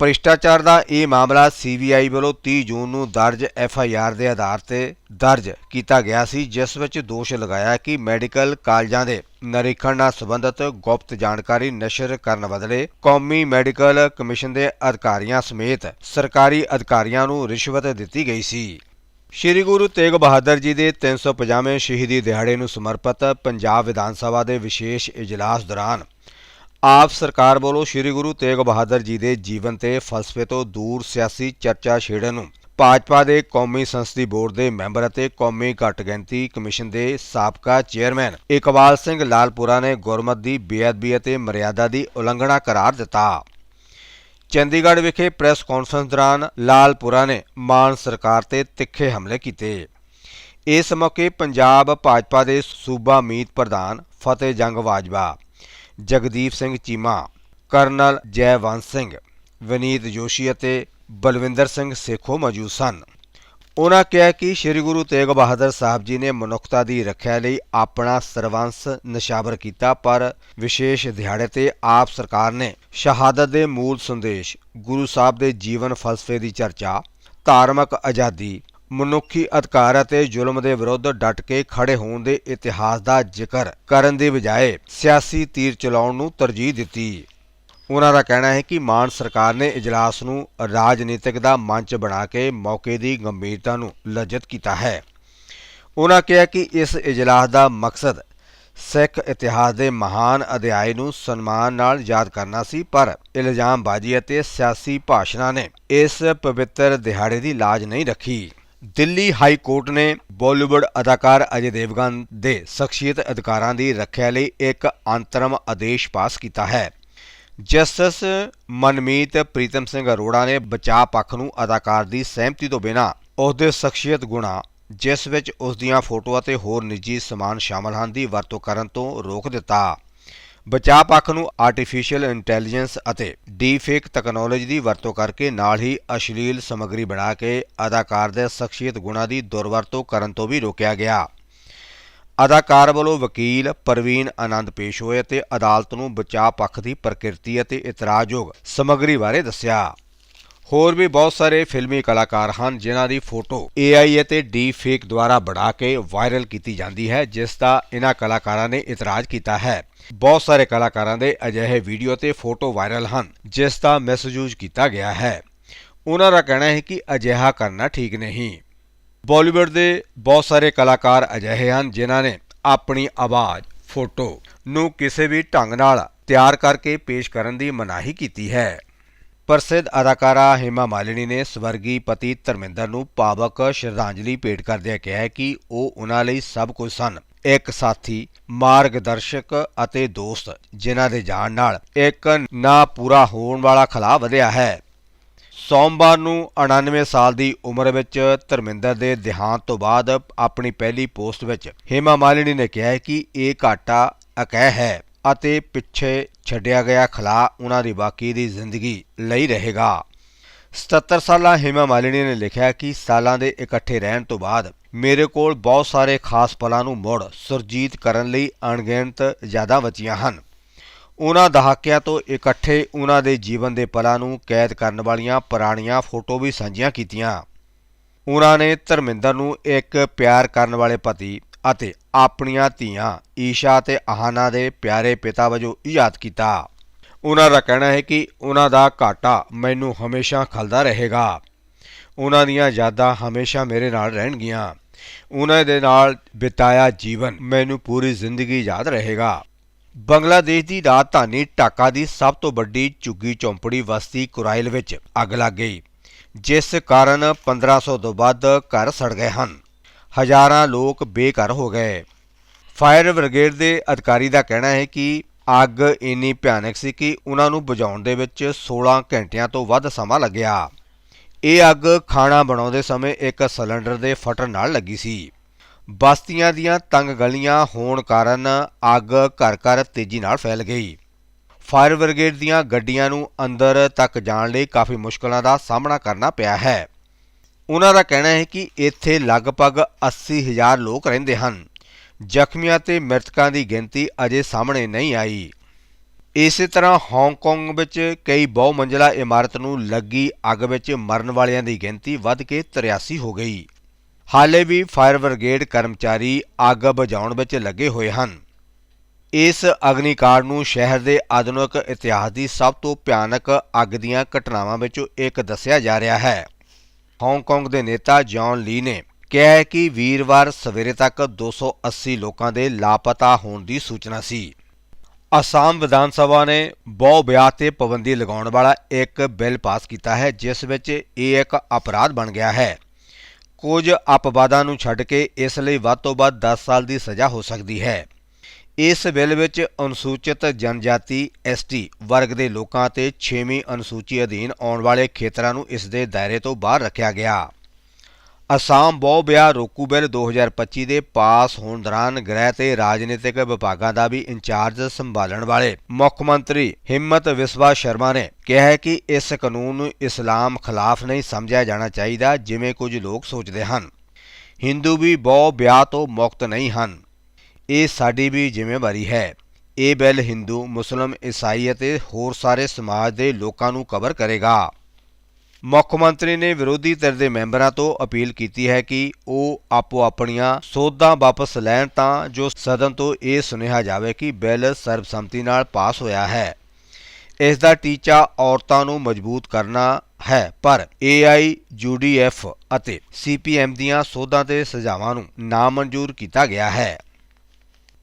ਭ੍ਰਿਸ਼ਟਾਚਾਰ ਦਾ ਇਹ ਮਾਮਲਾ ਸੀਬੀਆਈ ਵੱਲੋਂ 30 ਜੂਨ ਨੂੰ ਦਰਜ ਐਫਆਈਆਰ ਦੇ ਆਧਾਰ ਤੇ ਦਰਜ ਕੀਤਾ ਗਿਆ ਸੀ, ਜਿਸ ਵਿੱਚ ਦੋਸ਼ ਲਗਾਇਆ ਕਿ ਮੈਡੀਕਲ ਕਾਲਜਾਂ ਦੇ ਨਿਰੀਖਣ ਨਾਲ ਸੰਬੰਧਿਤ ਗੁਪਤ ਜਾਣਕਾਰੀ ਨਸ਼ਰ ਕਰਨ ਬਦਲੇ ਕੌਮੀ ਮੈਡੀਕਲ ਕਮਿਸ਼ਨ ਦੇ ਅਧਿਕਾਰੀਆਂ ਸਮੇਤ ਸਰਕਾਰੀ ਅਧਿਕਾਰੀਆਂ ਨੂੰ ਰਿਸ਼ਵਤ ਦਿੱਤੀ ਗਈ ਸੀ। ਸ਼੍ਰੀ ਗੁਰੂ ਤੇਗ ਬਹਾਦਰ ਜੀ ਦੇ 350ਵੇਂ ਸ਼ਹੀਦੀ ਦਿਹਾੜੇ ਨੂੰ ਸਮਰਪਿਤ ਪੰਜਾਬ ਵਿਧਾਨ ਸਭਾ ਦੇ ਵਿਸ਼ੇਸ਼ ਇਜਲਾਸ ਦੌਰਾਨ ਆਪ ਸਰਕਾਰ ਵੱਲੋਂ ਸ਼੍ਰੀ ਗੁਰੂ ਤੇਗ ਬਹਾਦਰ ਜੀ ਦੇ ਜੀਵਨ ਤੇ ਫਲਸਫੇ ਤੋਂ ਦੂਰ ਸਿਆਸੀ ਚਰਚਾ ਛੇੜਨ ਨੂੰ ਭਾਜਪਾ ਦੇ ਕੌਮੀ ਸੰਸਦੀ ਬੋਰਡ ਦੇ ਮੈਂਬਰ ਅਤੇ ਕੌਮੀ ਘੱਟ ਗਿਣਤੀ ਕਮਿਸ਼ਨ ਦੇ ਸਾਬਕਾ ਚੇਅਰਮੈਨ ਇਕਬਾਲ ਸਿੰਘ ਲਾਲਪੁਰਾ ਨੇ ਗੁਰਮਤ ਦੀ ਬੇਅਦਬੀ ਅਤੇ ਮਰਿਆਦਾ ਦੀ ਉਲੰਘਣਾ ਕਰਾਰ ਦਿੱਤਾ। ਚੰਡੀਗੜ੍ਹ ਵਿਖੇ ਪ੍ਰੈਸ ਕਾਨਫਰੰਸ ਦੌਰਾਨ ਲਾਲਪੁਰਾ ਨੇ ਮਾਨ ਸਰਕਾਰ ਤੇ ਤਿੱਖੇ ਹਮਲੇ ਕੀਤੇ। ਇਸ ਮੌਕੇ ਪੰਜਾਬ ਭਾਜਪਾ ਦੇ ਸੂਬਾ ਮੀਤ ਪ੍ਰਧਾਨ ਫਤਿਹ ਜੰਗ ਬਾਜਵਾ ਜਗਦੀਪ ਸਿੰਘ ਚੀਮਾ, ਕਰਨਲ ਜੈਵੰਤ ਸਿੰਘ, ਵਿਨੀਤ ਜੋਸ਼ੀ ਅਤੇ ਬਲਵਿੰਦਰ ਸਿੰਘ ਸੇਖੋ ਮੌਜੂਦ ਸਨ। ਉਹਨਾਂ ਕਿਹਾ ਕਿ ਸ੍ਰੀ ਗੁਰੂ ਤੇਗ ਬਹਾਦਰ ਸਾਹਿਬ ਜੀ ਨੇ ਮਨੁੱਖਤਾ ਦੀ ਰੱਖਿਆ ਲਈ ਆਪਣਾ ਸਰਵੰਸ ਨਿਸ਼ਾਵਰ ਕੀਤਾ, ਪਰ ਵਿਸ਼ੇਸ਼ ਦਿਹਾੜੇ ਤੇ ਆਪ ਸਰਕਾਰ ਨੇ ਸ਼ਹਾਦਤ ਦੇ ਮੂਲ ਸੰਦੇਸ਼, ਗੁਰੂ ਸਾਹਿਬ ਦੇ ਜੀਵਨ ਫਲਸਫੇ ਦੀ ਚਰਚਾ, ਧਾਰਮਿਕ ਆਜ਼ਾਦੀ, ਮਨੁੱਖੀ ਅਧਿਕਾਰ ਅਤੇ ਜ਼ੁਲਮ ਦੇ ਵਿਰੁੱਧ ਡਟ ਕੇ ਖੜੇ ਹੋਣ ਦੇ ਇਤਿਹਾਸ ਦਾ ਜ਼ਿਕਰ ਕਰਨ ਦੀ ਬਜਾਏ ਸਿਆਸੀ ਤੀਰ ਚਲਾਉਣ ਨੂੰ ਤਰਜੀਹ ਦਿੱਤੀ। ਉਹਨਾਂ ਦਾ ਕਹਿਣਾ ਹੈ ਕਿ ਮਾਨ ਸਰਕਾਰ ਨੇ ਇਜਲਾਸ ਨੂੰ ਰਾਜਨੀਤਿਕ ਦਾ ਮੰਚ ਬਣਾ ਕੇ ਮੌਕੇ ਦੀ ਗੰਭੀਰਤਾ ਨੂੰ ਲজ্ਜਤ ਕੀਤਾ ਹੈ। ਉਹਨਾਂ ਕਿਹਾ ਕਿ ਇਸ ਇਜਲਾਸ ਦਾ ਮਕਸਦ ਸਿੱਖ ਇਤਿਹਾਸ ਦੇ ਮਹਾਨ ਅਧਿਆਇ ਨੂੰ ਸਨਮਾਨ ਨਾਲ ਯਾਦ ਕਰਨਾ ਸੀ, ਪਰ ਇਲਜ਼ਾਮਬਾਜ਼ੀ ਅਤੇ ਸਿਆਸੀ ਭਾਸ਼ਣਾਂ ਨੇ ਇਸ ਪਵਿੱਤਰ ਦਿਹਾੜੇ ਦੀ ਲਾਜ ਨਹੀਂ ਰੱਖੀ। ਦਿੱਲੀ ਹਾਈ ਕੋਰਟ ਨੇ ਬਾਲੀਵੁੱਡ ਅਦਾਕਾਰ ਅਜੇ ਦੇਵਗਨ ਦੇ ਸ਼ਖਸੀਅਤ ਅਧਿਕਾਰਾਂ ਦੀ ਰੱਖਿਆ ਲਈ ਇੱਕ ਅੰਤਰਮ ਆਦੇਸ਼ ਪਾਸ ਕੀਤਾ ਹੈ। ਜਸਟਿਸ ਮਨਮੀਤ ਪ੍ਰੀਤਮ ਸਿੰਘ ਅਰੋੜਾ ਨੇ ਬਚਾਅ ਪੱਖ ਨੂੰ ਅਦਾਕਾਰ ਦੀ ਸਹਿਮਤੀ ਤੋਂ ਬਿਨਾਂ ਉਸਦੇ ਸ਼ਖਸੀਅਤ ਗੁਣਾ, ਜਿਸ ਵਿੱਚ ਉਸ ਦੀਆਂ ਫੋਟੋਆਂ ਤੇ ਹੋਰ ਨਿੱਜੀ ਸਮਾਨ ਸ਼ਾਮਲ ਹਨ, ਦੀ ਵਰਤੋਂ ਕਰਨ ਤੋਂ ਰੋਕ ਦਿੱਤਾ। ਬਚਾਅ ਪੱਖ ਨੂੰ ਆਰਟੀਫੀਸ਼ੀਅਲ ਇੰਟੈਲੀਜੈਂਸ ਅਤੇ ਡੀਫੇਕ ਤਕਨਾਲੋਜੀ ਦੀ ਵਰਤੋਂ ਕਰਕੇ ਨਾਲ ਹੀ ਅਸ਼ਲੀਲ ਸਮੱਗਰੀ ਬਣਾ ਕੇ ਅਦਾਕਾਰ ਦੇ ਸ਼ਖਸੀਅਤ ਗੁਣਾ ਦੀ ਦੁਰਵਰਤੋਂ ਕਰਨ ਤੋਂ ਵੀ ਰੋਕਿਆ ਗਿਆ। ਅਦਾਕਾਰ ਵੱਲੋਂ ਵਕੀਲ ਪ੍ਰਵੀਨ ਆਨੰਦ ਪੇਸ਼ ਹੋਏ ਅਤੇ ਅਦਾਲਤ ਨੂੰ ਬਚਾਅ ਪੱਖ ਦੀ ਪ੍ਰਕਿਰਤੀ ਅਤੇ ਇਤਰਾਜ਼ਯੋਗ ਸਮੱਗਰੀ ਬਾਰੇ ਦੱਸਿਆ। ਹੋਰ ਵੀ ਬਹੁਤ ਸਾਰੇ ਫਿਲਮੀ ਕਲਾਕਾਰ ਹਨ ਜਿਨ੍ਹਾਂ ਦੀ ਫੋਟੋ AI ਅਤੇ ਡੀ ਫੇਕ ਦੁਆਰਾ ਬਣਾ ਕੇ ਵਾਇਰਲ ਕੀਤੀ ਜਾਂਦੀ ਹੈ, ਜਿਸ ਦਾ ਇਹਨਾਂ ਕਲਾਕਾਰਾਂ ਨੇ ਇਤਰਾਜ਼ ਕੀਤਾ ਹੈ। ਬਹੁਤ ਸਾਰੇ ਕਲਾਕਾਰਾਂ ਦੇ ਅਜਿਹੇ ਵੀਡੀਓ ਤੇ ਫੋਟੋ ਵਾਇਰਲ ਹਨ, ਜਿਸ ਦਾ ਮਿਸਯੂਜ਼ ਕੀਤਾ ਗਿਆ ਹੈ। ਉਹਨਾਂ ਦਾ ਕਹਿਣਾ ਹੈ ਕਿ ਅਜਿਹਾ ਕਰਨਾ ਠੀਕ ਨਹੀਂ। ਬਾਲੀਵੁੱਡ ਦੇ ਬਹੁਤ ਸਾਰੇ ਕਲਾਕਾਰ ਅਜਿਹੇ ਹਨ ਜਿਨ੍ਹਾਂ ਨੇ ਆਪਣੀ ਆਵਾਜ਼, ਫੋਟੋ ਨੂੰ ਕਿਸੇ ਵੀ ਢੰਗ ਨਾਲ ਤਿਆਰ ਕਰਕੇ ਪੇਸ਼ ਕਰਨ ਦੀ ਮਨਾਹੀ ਕੀਤੀ ਹੈ। ਪ੍ਰਸਿੱਧ ਅਦਾਕਾਰਾ ਹਿਮਾ ਮਾਲਿਨੀ ਨੇ ਸਵਰਗੀ ਪਤੀ ਧਰਮਿੰਦਰ ਨੂੰ ਪਾਵਕ ਸ਼ਰਧਾਂਜਲੀ ਭੇਟ ਕਰਦਿਆਂ ਕਿਹਾ ਕਿ ਉਹ ਉਹਨਾਂ ਲਈ ਸਭ ਕੁਝ ਸਨ। ਇੱਕ ਸਾਥੀ, ਮਾਰਗਦਰਸ਼ਕ ਅਤੇ ਦੋਸਤ, ਜਿਨ੍ਹਾਂ ਦੇ ਜਾਣ ਨਾਲ ਇੱਕ ਨਾ ਪੂਰਾ ਹੋਣ ਵਾਲਾ ਖਲਾ ਵਧਿਆ ਹੈ। ਸੋਮਵਾਰ ਨੂੰ 99 ਸਾਲ ਦੀ ਉਮਰ ਵਿੱਚ ਧਰਮਿੰਦਰ ਦੇ ਦੇਹਾਂਤ ਤੋਂ ਬਾਅਦ ਆਪਣੀ ਪਹਿਲੀ ਪੋਸਟ ਵਿੱਚ ਹੇਮਾ ਮਾਲਿਨੀ ਨੇ ਕਿਹਾ ਕਿ ਇਹ ਘਾਟਾ ਅਕਹਿ ਹੈ ਅਤੇ ਪਿੱਛੇ ਛੱਡਿਆ ਗਿਆ ਖਲਾ ਉਹਨਾਂ ਦੀ ਬਾਕੀ ਦੀ ਜ਼ਿੰਦਗੀ ਲਈ ਰਹੇਗਾ। 77 ਸਾਲਾ ਹੇਮਾ ਮਾਲਿਨੀ ਨੇ ਲਿਖਿਆ ਕਿ ਸਾਲਾਂ ਦੇ ਇਕੱਠੇ ਰਹਿਣ ਤੋਂ ਬਾਅਦ ਮੇਰੇ ਕੋਲ ਬਹੁਤ ਸਾਰੇ ਖਾਸ ਪਲਾਂ ਨੂੰ ਮੁੜ ਸੁਰਜੀਤ ਕਰਨ ਲਈ ਅਣਗਿਣਤ ਜ਼ਿਆਦਾ ਬਚੀਆਂ ਹਨ। ਉਹਨਾਂ ਦਹਾਕਿਆਂ ਤੋਂ ਇਕੱਠੇ ਉਹਨਾਂ ਦੇ ਜੀਵਨ ਦੇ ਪਲਾਂ ਨੂੰ ਕੈਦ ਕਰਨ ਵਾਲੀਆਂ ਪੁਰਾਣੀਆਂ ਫੋਟੋ ਵੀ ਸਾਂਝੀਆਂ ਕੀਤੀਆਂ। ਉਹਨਾਂ ਨੇ ਧਰਮਿੰਦਰ ਨੂੰ ਇੱਕ ਪਿਆਰ ਕਰਨ ਵਾਲੇ ਪਤੀ ਅਤੇ ਆਪਣੀਆਂ ਧੀਆਂ ਈਸ਼ਾ ਤੇ ਆਹਾਨਾ ਦੇ ਪਿਆਰੇ ਪਿਤਾ ਵਜੋਂ ਯਾਦ ਕੀਤਾ। ਉਹਨਾਂ ਦਾ ਕਹਿਣਾ ਹੈ ਕਿ ਉਹਨਾਂ ਦਾ ਘਾਟਾ ਮੈਨੂੰ ਹਮੇਸ਼ਾ ਖਲਦਾ ਰਹੇਗਾ। ਉਹਨਾਂ ਦੀਆਂ ਯਾਦਾਂ ਹਮੇਸ਼ਾ ਮੇਰੇ ਨਾਲ ਰਹਿਣਗੀਆਂ। ਉਹਨਾਂ ਦੇ ਨਾਲ ਬਿਤਾਇਆ ਜੀਵਨ ਮੈਨੂੰ ਪੂਰੀ ਜ਼ਿੰਦਗੀ ਯਾਦ ਰਹੇਗਾ। ਬੰਗਲਾਦੇਸ਼ ਦੀ ਰਾਜਧਾਨੀ ਢਾਕਾ ਦੀ ਸਭ ਤੋਂ ਵੱਡੀ ਝੁੱਗੀ ਚੌਂਪੜੀ ਵਸਤੀ ਕੁਰਾਇਲ ਵਿੱਚ ਅੱਗ ਲੱਗ ਗਈ, ਜਿਸ ਕਾਰਨ 1500 ਤੋਂ ਵੱਧ ਘਰ ਸੜ ਗਏ ਹਨ। ਹਜ਼ਾਰਾਂ ਲੋਕ ਬੇਘਰ ਹੋ ਗਏ। ਫਾਇਰ ਬ੍ਰਿਗੇਡ ਦੇ ਅਧਿਕਾਰੀ ਦਾ ਕਹਿਣਾ ਹੈ ਕਿ ਅੱਗ ਇੰਨੀ ਭਿਆਨਕ ਸੀ ਕਿ ਉਹਨਾਂ ਨੂੰ ਬੁਝਾਉਣ ਦੇ ਵਿੱਚ 16 ਘੰਟਿਆਂ ਤੋਂ ਵੱਧ ਸਮਾਂ ਲੱਗਿਆ। ਇਹ ਅੱਗ ਖਾਣਾ ਬਣਾਉਂਦੇ ਸਮੇਂ ਇੱਕ ਸਿਲੰਡਰ ਦੇ ਫਟਣ ਨਾਲ ਲੱਗੀ ਸੀ। ਬਸਤੀਆਂ ਦੀਆਂ ਤੰਗ ਗਲੀਆਂ ਹੋਣ ਕਾਰਨ ਅੱਗ ਘਰ-ਘਰ ਤੇਜ਼ੀ ਨਾਲ ਫੈਲ ਗਈ। ਫਾਇਰ ਬ੍ਰਿਗੇਡ ਦੀਆਂ ਗੱਡੀਆਂ ਨੂੰ ਅੰਦਰ ਤੱਕ ਜਾਣ ਲਈ ਕਾਫੀ ਮੁਸ਼ਕਲਾਂ ਦਾ ਸਾਹਮਣਾ ਕਰਨਾ ਪਿਆ ਹੈ। ਉਹਨਾਂ ਦਾ ਕਹਿਣਾ ਹੈ ਕਿ ਇੱਥੇ ਲਗਭਗ 80000 ਲੋਕ ਰਹਿੰਦੇ ਹਨ। ਜ਼ਖਮੀਆਂ ਤੇ ਮ੍ਰਿਤਕਾਂ ਦੀ ਗਿਣਤੀ ਅਜੇ ਸਾਹਮਣੇ ਨਹੀਂ ਆਈ। ਇਸੇ ਤਰ੍ਹਾਂ ਹਾਂਗਕਾਂਗ ਵਿੱਚ ਕਈ ਬਹੁ ਮੰਜ਼ਲਾ ਇਮਾਰਤ ਨੂੰ ਲੱਗੀ ਅੱਗ ਵਿੱਚ ਮਰਨ ਵਾਲਿਆਂ ਦੀ ਗਿਣਤੀ ਵੱਧ ਕੇ 83 ਹੋ ਗਈ। ਹਾਲੇ ਵੀ ਫਾਇਰ ਬ੍ਰਿਗੇਡ ਕਰਮਚਾਰੀ ਅੱਗ ਬੁਝਾਉਣ ਵਿੱਚ ਲੱਗੇ ਹੋਏ ਹਨ। ਇਸ ਅਗਨੀਕਾਂਡ ਨੂੰ ਸ਼ਹਿਰ ਦੇ ਆਧੁਨਿਕ ਇਤਿਹਾਸ ਦੀ ਸਭ ਤੋਂ ਭਿਆਨਕ ਅੱਗ ਦੀਆਂ ਘਟਨਾਵਾਂ ਵਿੱਚੋਂ ਇੱਕ ਦੱਸਿਆ ਜਾ ਰਿਹਾ ਹੈ। ਹਾਂਗਕਾਂਗ ਦੇ ਨੇਤਾ ਜੌਨ ਲੀ ਨੇ ਕਿਹਾ ਕਿ ਵੀਰਵਾਰ ਸਵੇਰੇ ਤੱਕ 280 ਲੋਕਾਂ ਦੇ ਲਾਪਤਾ ਹੋਣ ਦੀ ਸੂਚਨਾ ਸੀ। ਅਸਾਮ ਵਿਧਾਨ ਸਭਾ ਨੇ ਬਹੁ ਵਿਆਹ ਤੇ ਪਾਬੰਦੀ ਲਗਾਉਣ ਵਾਲਾ ਇੱਕ ਬਿੱਲ ਪਾਸ ਕੀਤਾ ਹੈ, ਜਿਸ ਵਿੱਚ ਇਹ ਇੱਕ ਅਪਰਾਧ ਬਣ ਗਿਆ ਹੈ। ਕੁਝ ਅਪਵਾਦਾਂ ਨੂੰ ਛੱਡ ਕੇ ਇਸ ਲਈ ਵੱਧ ਤੋਂ ਵੱਧ 10 ਸਾਲ ਦੀ ਸਜ਼ਾ ਹੋ ਸਕਦੀ ਹੈ। ਇਸ ਬਿੱਲ ਵਿੱਚ ਅਨੁਸੂਚਿਤ ਜਨਜਾਤੀ ਐਸਟੀ ਵਰਗ ਦੇ ਲੋਕਾਂ ਤੇ 6ਵੀਂ ਅਨੁਸੂਚੀ ਅਧੀਨ ਆਉਣ ਵਾਲੇ ਖੇਤਰਾਂ ਨੂੰ ਇਸ ਦੇ ਦਾਇਰੇ ਤੋਂ ਬਾਹਰ ਰੱਖਿਆ ਗਿਆ। ਅਸਾਮ ਬਹੁ ਵਿਆਹ ਰੋਕੂ ਬਿੱਲ 2025 ਦੇ ਪਾਸ ਹੋਣ ਦੌਰਾਨ ਗ੍ਰਹਿ ਤੇ ਰਾਜਨੀਤਿਕ ਵਿਭਾਗਾਂ ਦਾ ਵੀ ਇੰਚਾਰਜ ਸੰਭਾਲਣ ਵਾਲੇ ਮੁੱਖ ਮੰਤਰੀ ਹਿੰਮਤ ਵਿਸਵਾ ਸ਼ਰਮਾ ਨੇ ਕਿਹਾ ਹੈ ਕਿ ਇਸ ਕਾਨੂੰਨ ਨੂੰ ਇਸਲਾਮ ਖਿਲਾਫ ਨਹੀਂ ਸਮਝਿਆ ਜਾਣਾ ਚਾਹੀਦਾ ਜਿਵੇਂ ਕੁਝ ਲੋਕ ਸੋਚਦੇ ਹਨ। ਹਿੰਦੂ ਵੀ ਬਹੁ ਵਿਆਹ ਤੋਂ ਮੁਕਤ ਨਹੀਂ ਹਨ। ਇਹ ਸਾਡੀ ਵੀ ਜ਼ਿੰਮੇਵਾਰੀ ਹੈ। ਇਹ ਬਿੱਲ ਹਿੰਦੂ, ਮੁਸਲਮ, ਈਸਾਈ ਅਤੇ ਹੋਰ ਸਾਰੇ ਸਮਾਜ ਦੇ ਲੋਕਾਂ ਨੂੰ ਕਵਰ ਕਰੇਗਾ। ਮੁੱਖ ਮੰਤਰੀ ਨੇ ਵਿਰੋਧੀ ਧਿਰ ਦੇ ਮੈਂਬਰਾਂ ਤੋਂ ਅਪੀਲ ਕੀਤੀ ਹੈ ਕਿ ਉਹ ਆਪੋ ਆਪਣੀਆਂ ਸੋਧਾਂ ਵਾਪਸ ਲੈਣ ਤਾਂ ਜੋ ਸਦਨ ਤੋਂ ਇਹ ਸੁਨੇਹਾ ਜਾਵੇ ਕਿ ਬਿੱਲ ਸਰਬਸੰਮਤੀ ਨਾਲ ਪਾਸ ਹੋਇਆ ਹੈ। ਇਸ ਦਾ ਟੀਚਾ ਔਰਤਾਂ ਨੂੰ ਮਜ਼ਬੂਤ ਕਰਨਾ ਹੈ, ਪਰ AI UDF ਅਤੇ CPM ਦੀਆਂ ਸੋਧਾਂ ਤੇ ਸੁਝਾਵਾਂ ਨੂੰ ਨਾਮਨਜ਼ੂਰ ਕੀਤਾ ਗਿਆ ਹੈ।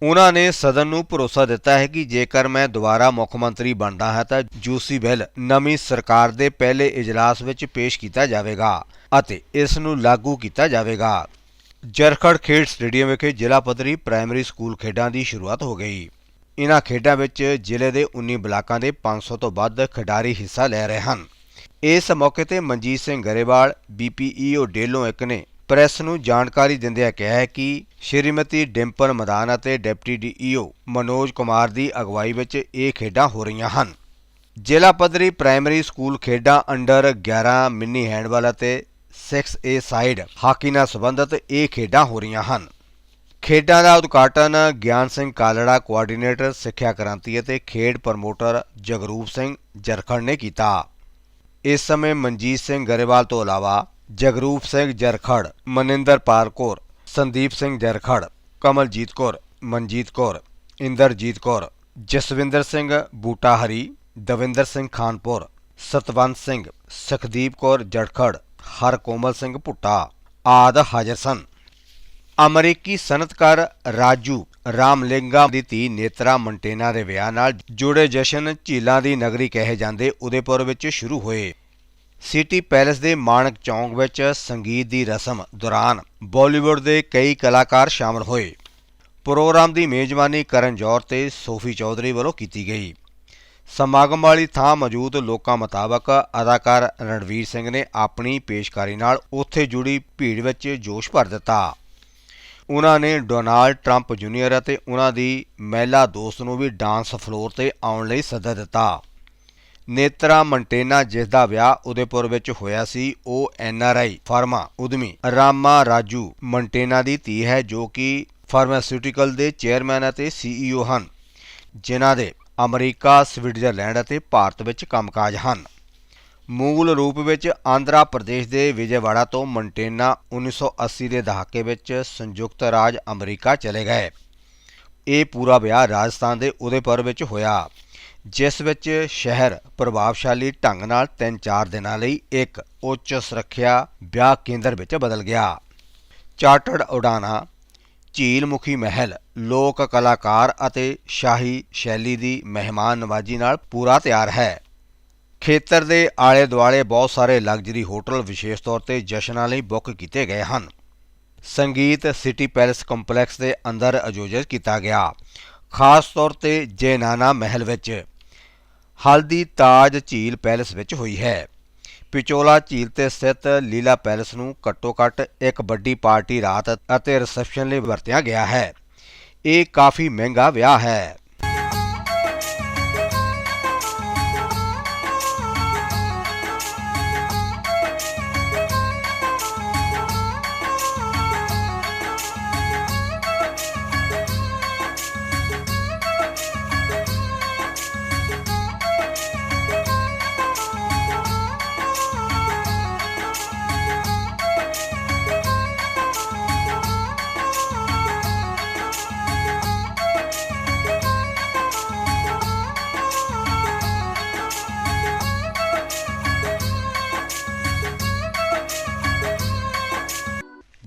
ਉਹਨਾਂ ਨੇ ਸਦਨ ਨੂੰ ਭਰੋਸਾ ਦਿੱਤਾ ਹੈ ਕਿ ਜੇਕਰ ਮੈਂ ਦੁਬਾਰਾ ਮੁੱਖ ਮੰਤਰੀ ਬਣਦਾ ਹਾਂ ਤਾਂ ਜੂਸੀ ਬਿੱਲ ਨਵੀਂ ਸਰਕਾਰ ਦੇ ਪਹਿਲੇ ਇਜਲਾਸ ਵਿੱਚ ਪੇਸ਼ ਕੀਤਾ ਜਾਵੇਗਾ ਅਤੇ ਇਸ ਨੂੰ ਲਾਗੂ ਕੀਤਾ ਜਾਵੇਗਾ। ਜਰਖੜ ਖੇਡ ਸਟੇਡੀਅਮ ਵਿਖੇ ਜ਼ਿਲ੍ਹਾ ਪੱਧਰੀ ਪ੍ਰਾਇਮਰੀ ਸਕੂਲ ਖੇਡਾਂ ਦੀ ਸ਼ੁਰੂਆਤ ਹੋ ਗਈ। ਇਨ੍ਹਾਂ ਖੇਡਾਂ ਵਿੱਚ ਜ਼ਿਲ੍ਹੇ ਦੇ 19 ਬਲਾਕਾਂ ਦੇ 500 ਤੋਂ ਵੱਧ ਖਿਡਾਰੀ ਹਿੱਸਾ ਲੈ ਰਹੇ ਹਨ। ਇਸ ਮੌਕੇ ਤੇ ਮਨਜੀਤ ਸਿੰਘ ਗਰੇਵਾਲ ਬੀਪੀਈਓ ਡੇਲੋਂ ਇੱਕ ਨੇ ਪ੍ਰੈਸ ਨੂੰ ਜਾਣਕਾਰੀ ਦਿੰਦਿਆਂ ਕਿਹਾ ਹੈ ਕਿ ਸ਼੍ਰੀਮਤੀ ਡਿੰਪਲ ਮਦਾਨ ਅਤੇ ਡਿਪਟੀ ਡੀਈਓ ਮਨੋਜ ਕੁਮਾਰ ਦੀ ਅਗਵਾਈ ਵਿੱਚ ਇਹ ਖੇਡਾਂ ਹੋ ਰਹੀਆਂ ਹਨ। ਜ਼ਿਲ੍ਹਾ ਪੱਧਰੀ ਪ੍ਰਾਇਮਰੀ ਸਕੂਲ ਖੇਡਾਂ ਅੰਡਰ 11 ਮਿੰਨੀ ਹੈਂਡਬਾਲ ਅਤੇ 6A ਸਾਈਡ ਹਾਕੀ ਨਾਲ ਸੰਬੰਧਿਤ ਇਹ ਖੇਡਾਂ ਹੋ ਰਹੀਆਂ ਹਨ। ਖੇਡਾਂ ਦਾ ਉਦਘਾਟਨ ਗਿਆਨ ਸਿੰਘ ਕਾਲੜਾ, ਕੋਆਰਡੀਨੇਟਰ, ਸਿੱਖਿਆ ਕ੍ਰਾਂਤੀ ਅਤੇ ਖੇਡ ਪ੍ਰਮੋਟਰ ਜਗਰੂਪ ਸਿੰਘ ਜਰਖੜ ਨੇ ਕੀਤਾ। ਇਸ ਸਮੇਂ ਮਨਜੀਤ ਸਿੰਘ ਗਰੇਵਾਲ ਤੋਂ ਇਲਾਵਾ ਜਗਰੂਪ ਸਿੰਘ ਜਰਖੜ, ਮਨਿੰਦਰ ਪਾਰਕੌਰ ਸੰਦੀਪ ਸਿੰਘ ਜਰਖੜ, ਕਮਲਜੀਤ ਕੌਰ, ਮਨਜੀਤ ਕੌਰ, ਇੰਦਰਜੀਤ ਕੌਰ, ਜਸਵਿੰਦਰ ਸਿੰਘ ਬੂਟਾਹਰੀ, ਦਵਿੰਦਰ ਸਿੰਘ ਖਾਨਪੁਰ, ਸਤਵੰਤ ਸਿੰਘ, ਸੁਖਦੀਪ ਕੌਰ ਜੜਖੜ, ਹਰਕੋਮਲ ਸਿੰਘ ਭੁੱਟਾ ਆਦ ਹਾਜ਼ਰ ਸਨ। ਅਮਰੀਕੀ ਸਨਅਤਕਾਰ ਰਾਜੂ ਰਾਮਲਿੰਗਾ ਦੀ ਧੀ ਨੇਤਰਾ ਮੰਟੇਨਾ ਦੇ ਵਿਆਹ ਨਾਲ ਜੁੜੇ ਜਸ਼ਨ ਝੀਲਾਂ ਦੀ ਨਗਰੀ ਕਹੇ ਜਾਂਦੇ ਉਦੇਪੁਰ ਵਿੱਚ ਸ਼ੁਰੂ ਹੋਏ। ਸਿਟੀ ਪੈਲੇਸ ਦੇ ਮਾਣਕ ਚੌਂਕ ਵਿੱਚ ਸੰਗੀਤ ਦੀ ਰਸਮ ਦੌਰਾਨ ਬਾਲੀਵੁੱਡ ਦੇ ਕਈ ਕਲਾਕਾਰ ਸ਼ਾਮਲ ਹੋਏ। ਪ੍ਰੋਗਰਾਮ ਦੀ ਮੇਜ਼ਬਾਨੀ ਕਰਨ ਜੌਹਰ ਤੇ ਸੋਫੀ ਚੌਧਰੀ ਵੱਲੋਂ ਕੀਤੀ ਗਈ। ਸਮਾਗਮ ਵਾਲੀ ਥਾਂ ਮੌਜੂਦ ਲੋਕਾਂ ਮੁਤਾਬਕ ਅਦਾਕਾਰ ਰਣਵੀਰ ਸਿੰਘ ਨੇ ਆਪਣੀ ਪੇਸ਼ਕਾਰੀ ਨਾਲ ਉੱਥੇ ਜੁੜੀ ਭੀੜ ਵਿੱਚ ਜੋਸ਼ ਭਰ ਦਿੱਤਾ। ਉਹਨਾਂ ਨੇ ਡੋਨਾਲਡ ਟਰੰਪ ਜੂਨੀਅਰ ਅਤੇ ਉਹਨਾਂ ਦੀ ਮਹਿਲਾ ਦੋਸਤ ਨੂੰ ਵੀ ਡਾਂਸ ਫਲੋਰ ਤੇ ਆਉਣ ਲਈ ਸੱਦਾ ਦਿੱਤਾ। ਨੇਤਰਾ ਮੰਟੇਨਾ ਜਿਸ ਦਾ ਵਿਆਹ ਉਦੇਪੁਰ ਵਿੱਚ ਹੋਇਆ ਸੀ ਉਹ ਐਨਆਰਆਈ ਫਾਰਮਾ ਉਦਮੀ ਰਾਮਾ ਰਾਜੂ ਮੰਟੇਨਾ ਦੀ ਧੀ ਹੈ ਜੋ ਕਿ ਫਾਰਮਾਸਿਊਟੀਕਲ ਦੇ ਚੇਅਰਮੈਨ ਅਤੇ ਸੀਈਓ ਹਨ ਜਿਨ੍ਹਾਂ ਦੇ ਅਮਰੀਕਾ, ਸਵਿਟਜ਼ਰਲੈਂਡ ਅਤੇ ਭਾਰਤ ਵਿੱਚ ਕੰਮਕਾਜ ਹਨ। ਮੂਲ ਰੂਪ ਵਿੱਚ ਆਂਧਰਾ ਪ੍ਰਦੇਸ਼ ਦੇ ਵਿਜੇਵਾੜਾ ਤੋਂ ਮੰਟੇਨਾ 1980 ਦੇ ਦਹਾਕੇ ਵਿੱਚ ਸੰਯੁਕਤ ਰਾਜ ਅਮਰੀਕਾ ਚਲੇ ਗਏ। ਇਹ ਪੂਰਾ ਵਿਆਹ ਰਾਜਸਥਾਨ ਦੇ ਉਦੈਪੁਰ ਵਿੱਚ ਹੋਇਆ। ਜਿਸ ਵਿੱਚ ਸ਼ਹਿਰ ਪ੍ਰਭਾਵਸ਼ਾਲੀ ਢੰਗ ਨਾਲ 3-4 ਦਿਨਾਂ ਲਈ ਇੱਕ ਉੱਚ ਸੁਰੱਖਿਆ ਵਿਆਹ ਕੇਂਦਰ ਵਿੱਚ ਬਦਲ ਗਿਆ। ਚਾਰਟਰਡ ਉਡਾਣਾ ਝੀਲ ਮੁਖੀ ਮਹਿਲ, ਲੋਕ ਕਲਾਕਾਰ ਅਤੇ ਸ਼ਾਹੀ ਸ਼ੈਲੀ ਦੀ ਮਹਿਮਾਨ ਨਵਾਜੀ ਨਾਲ ਪੂਰਾ ਤਿਆਰ ਹੈ। ਖੇਤਰ ਦੇ ਆਲੇ ਦੁਆਲੇ ਬਹੁਤ ਸਾਰੇ ਲਗਜ਼ਰੀ ਹੋਟਲ ਵਿਸ਼ੇਸ਼ ਤੌਰ ਤੇ ਜਸ਼ਨਾਂ ਲਈ ਬੁੱਕ ਕੀਤੇ ਗਏ ਹਨ। ਸੰਗੀਤ ਸਿਟੀ ਪੈਲੇਸ ਕੰਪਲੈਕਸ ਦੇ ਅੰਦਰ ਆਯੋਜਿਤ ਕੀਤਾ ਗਿਆ। ਖਾਸ ਤੌਰ ਤੇ ਜੈਨਾਨਾ ਮਹਿਲ ਵਿੱਚ ਹਲਦੀ ਤਾਜ ਝੀਲ ਪੈਲੇਸ ਵਿੱਚ ਹੋਈ ਹੈ। ਪਿਚੋਲਾ ਝੀਲ ਤੇ ਸਥਿਤ ਲੀਲਾ ਪੈਲੇਸ ਨੂੰ ਘੱਟੋ-ਘੱਟ ਇੱਕ ਵੱਡੀ ਪਾਰਟੀ ਰਾਤ ਅਤੇ ਰਿਸੈਪਸ਼ਨ ਲਈ ਵਰਤਿਆ ਗਿਆ ਹੈ। ਇਹ ਕਾਫੀ ਮਹਿੰਗਾ ਵਿਆਹ ਹੈ।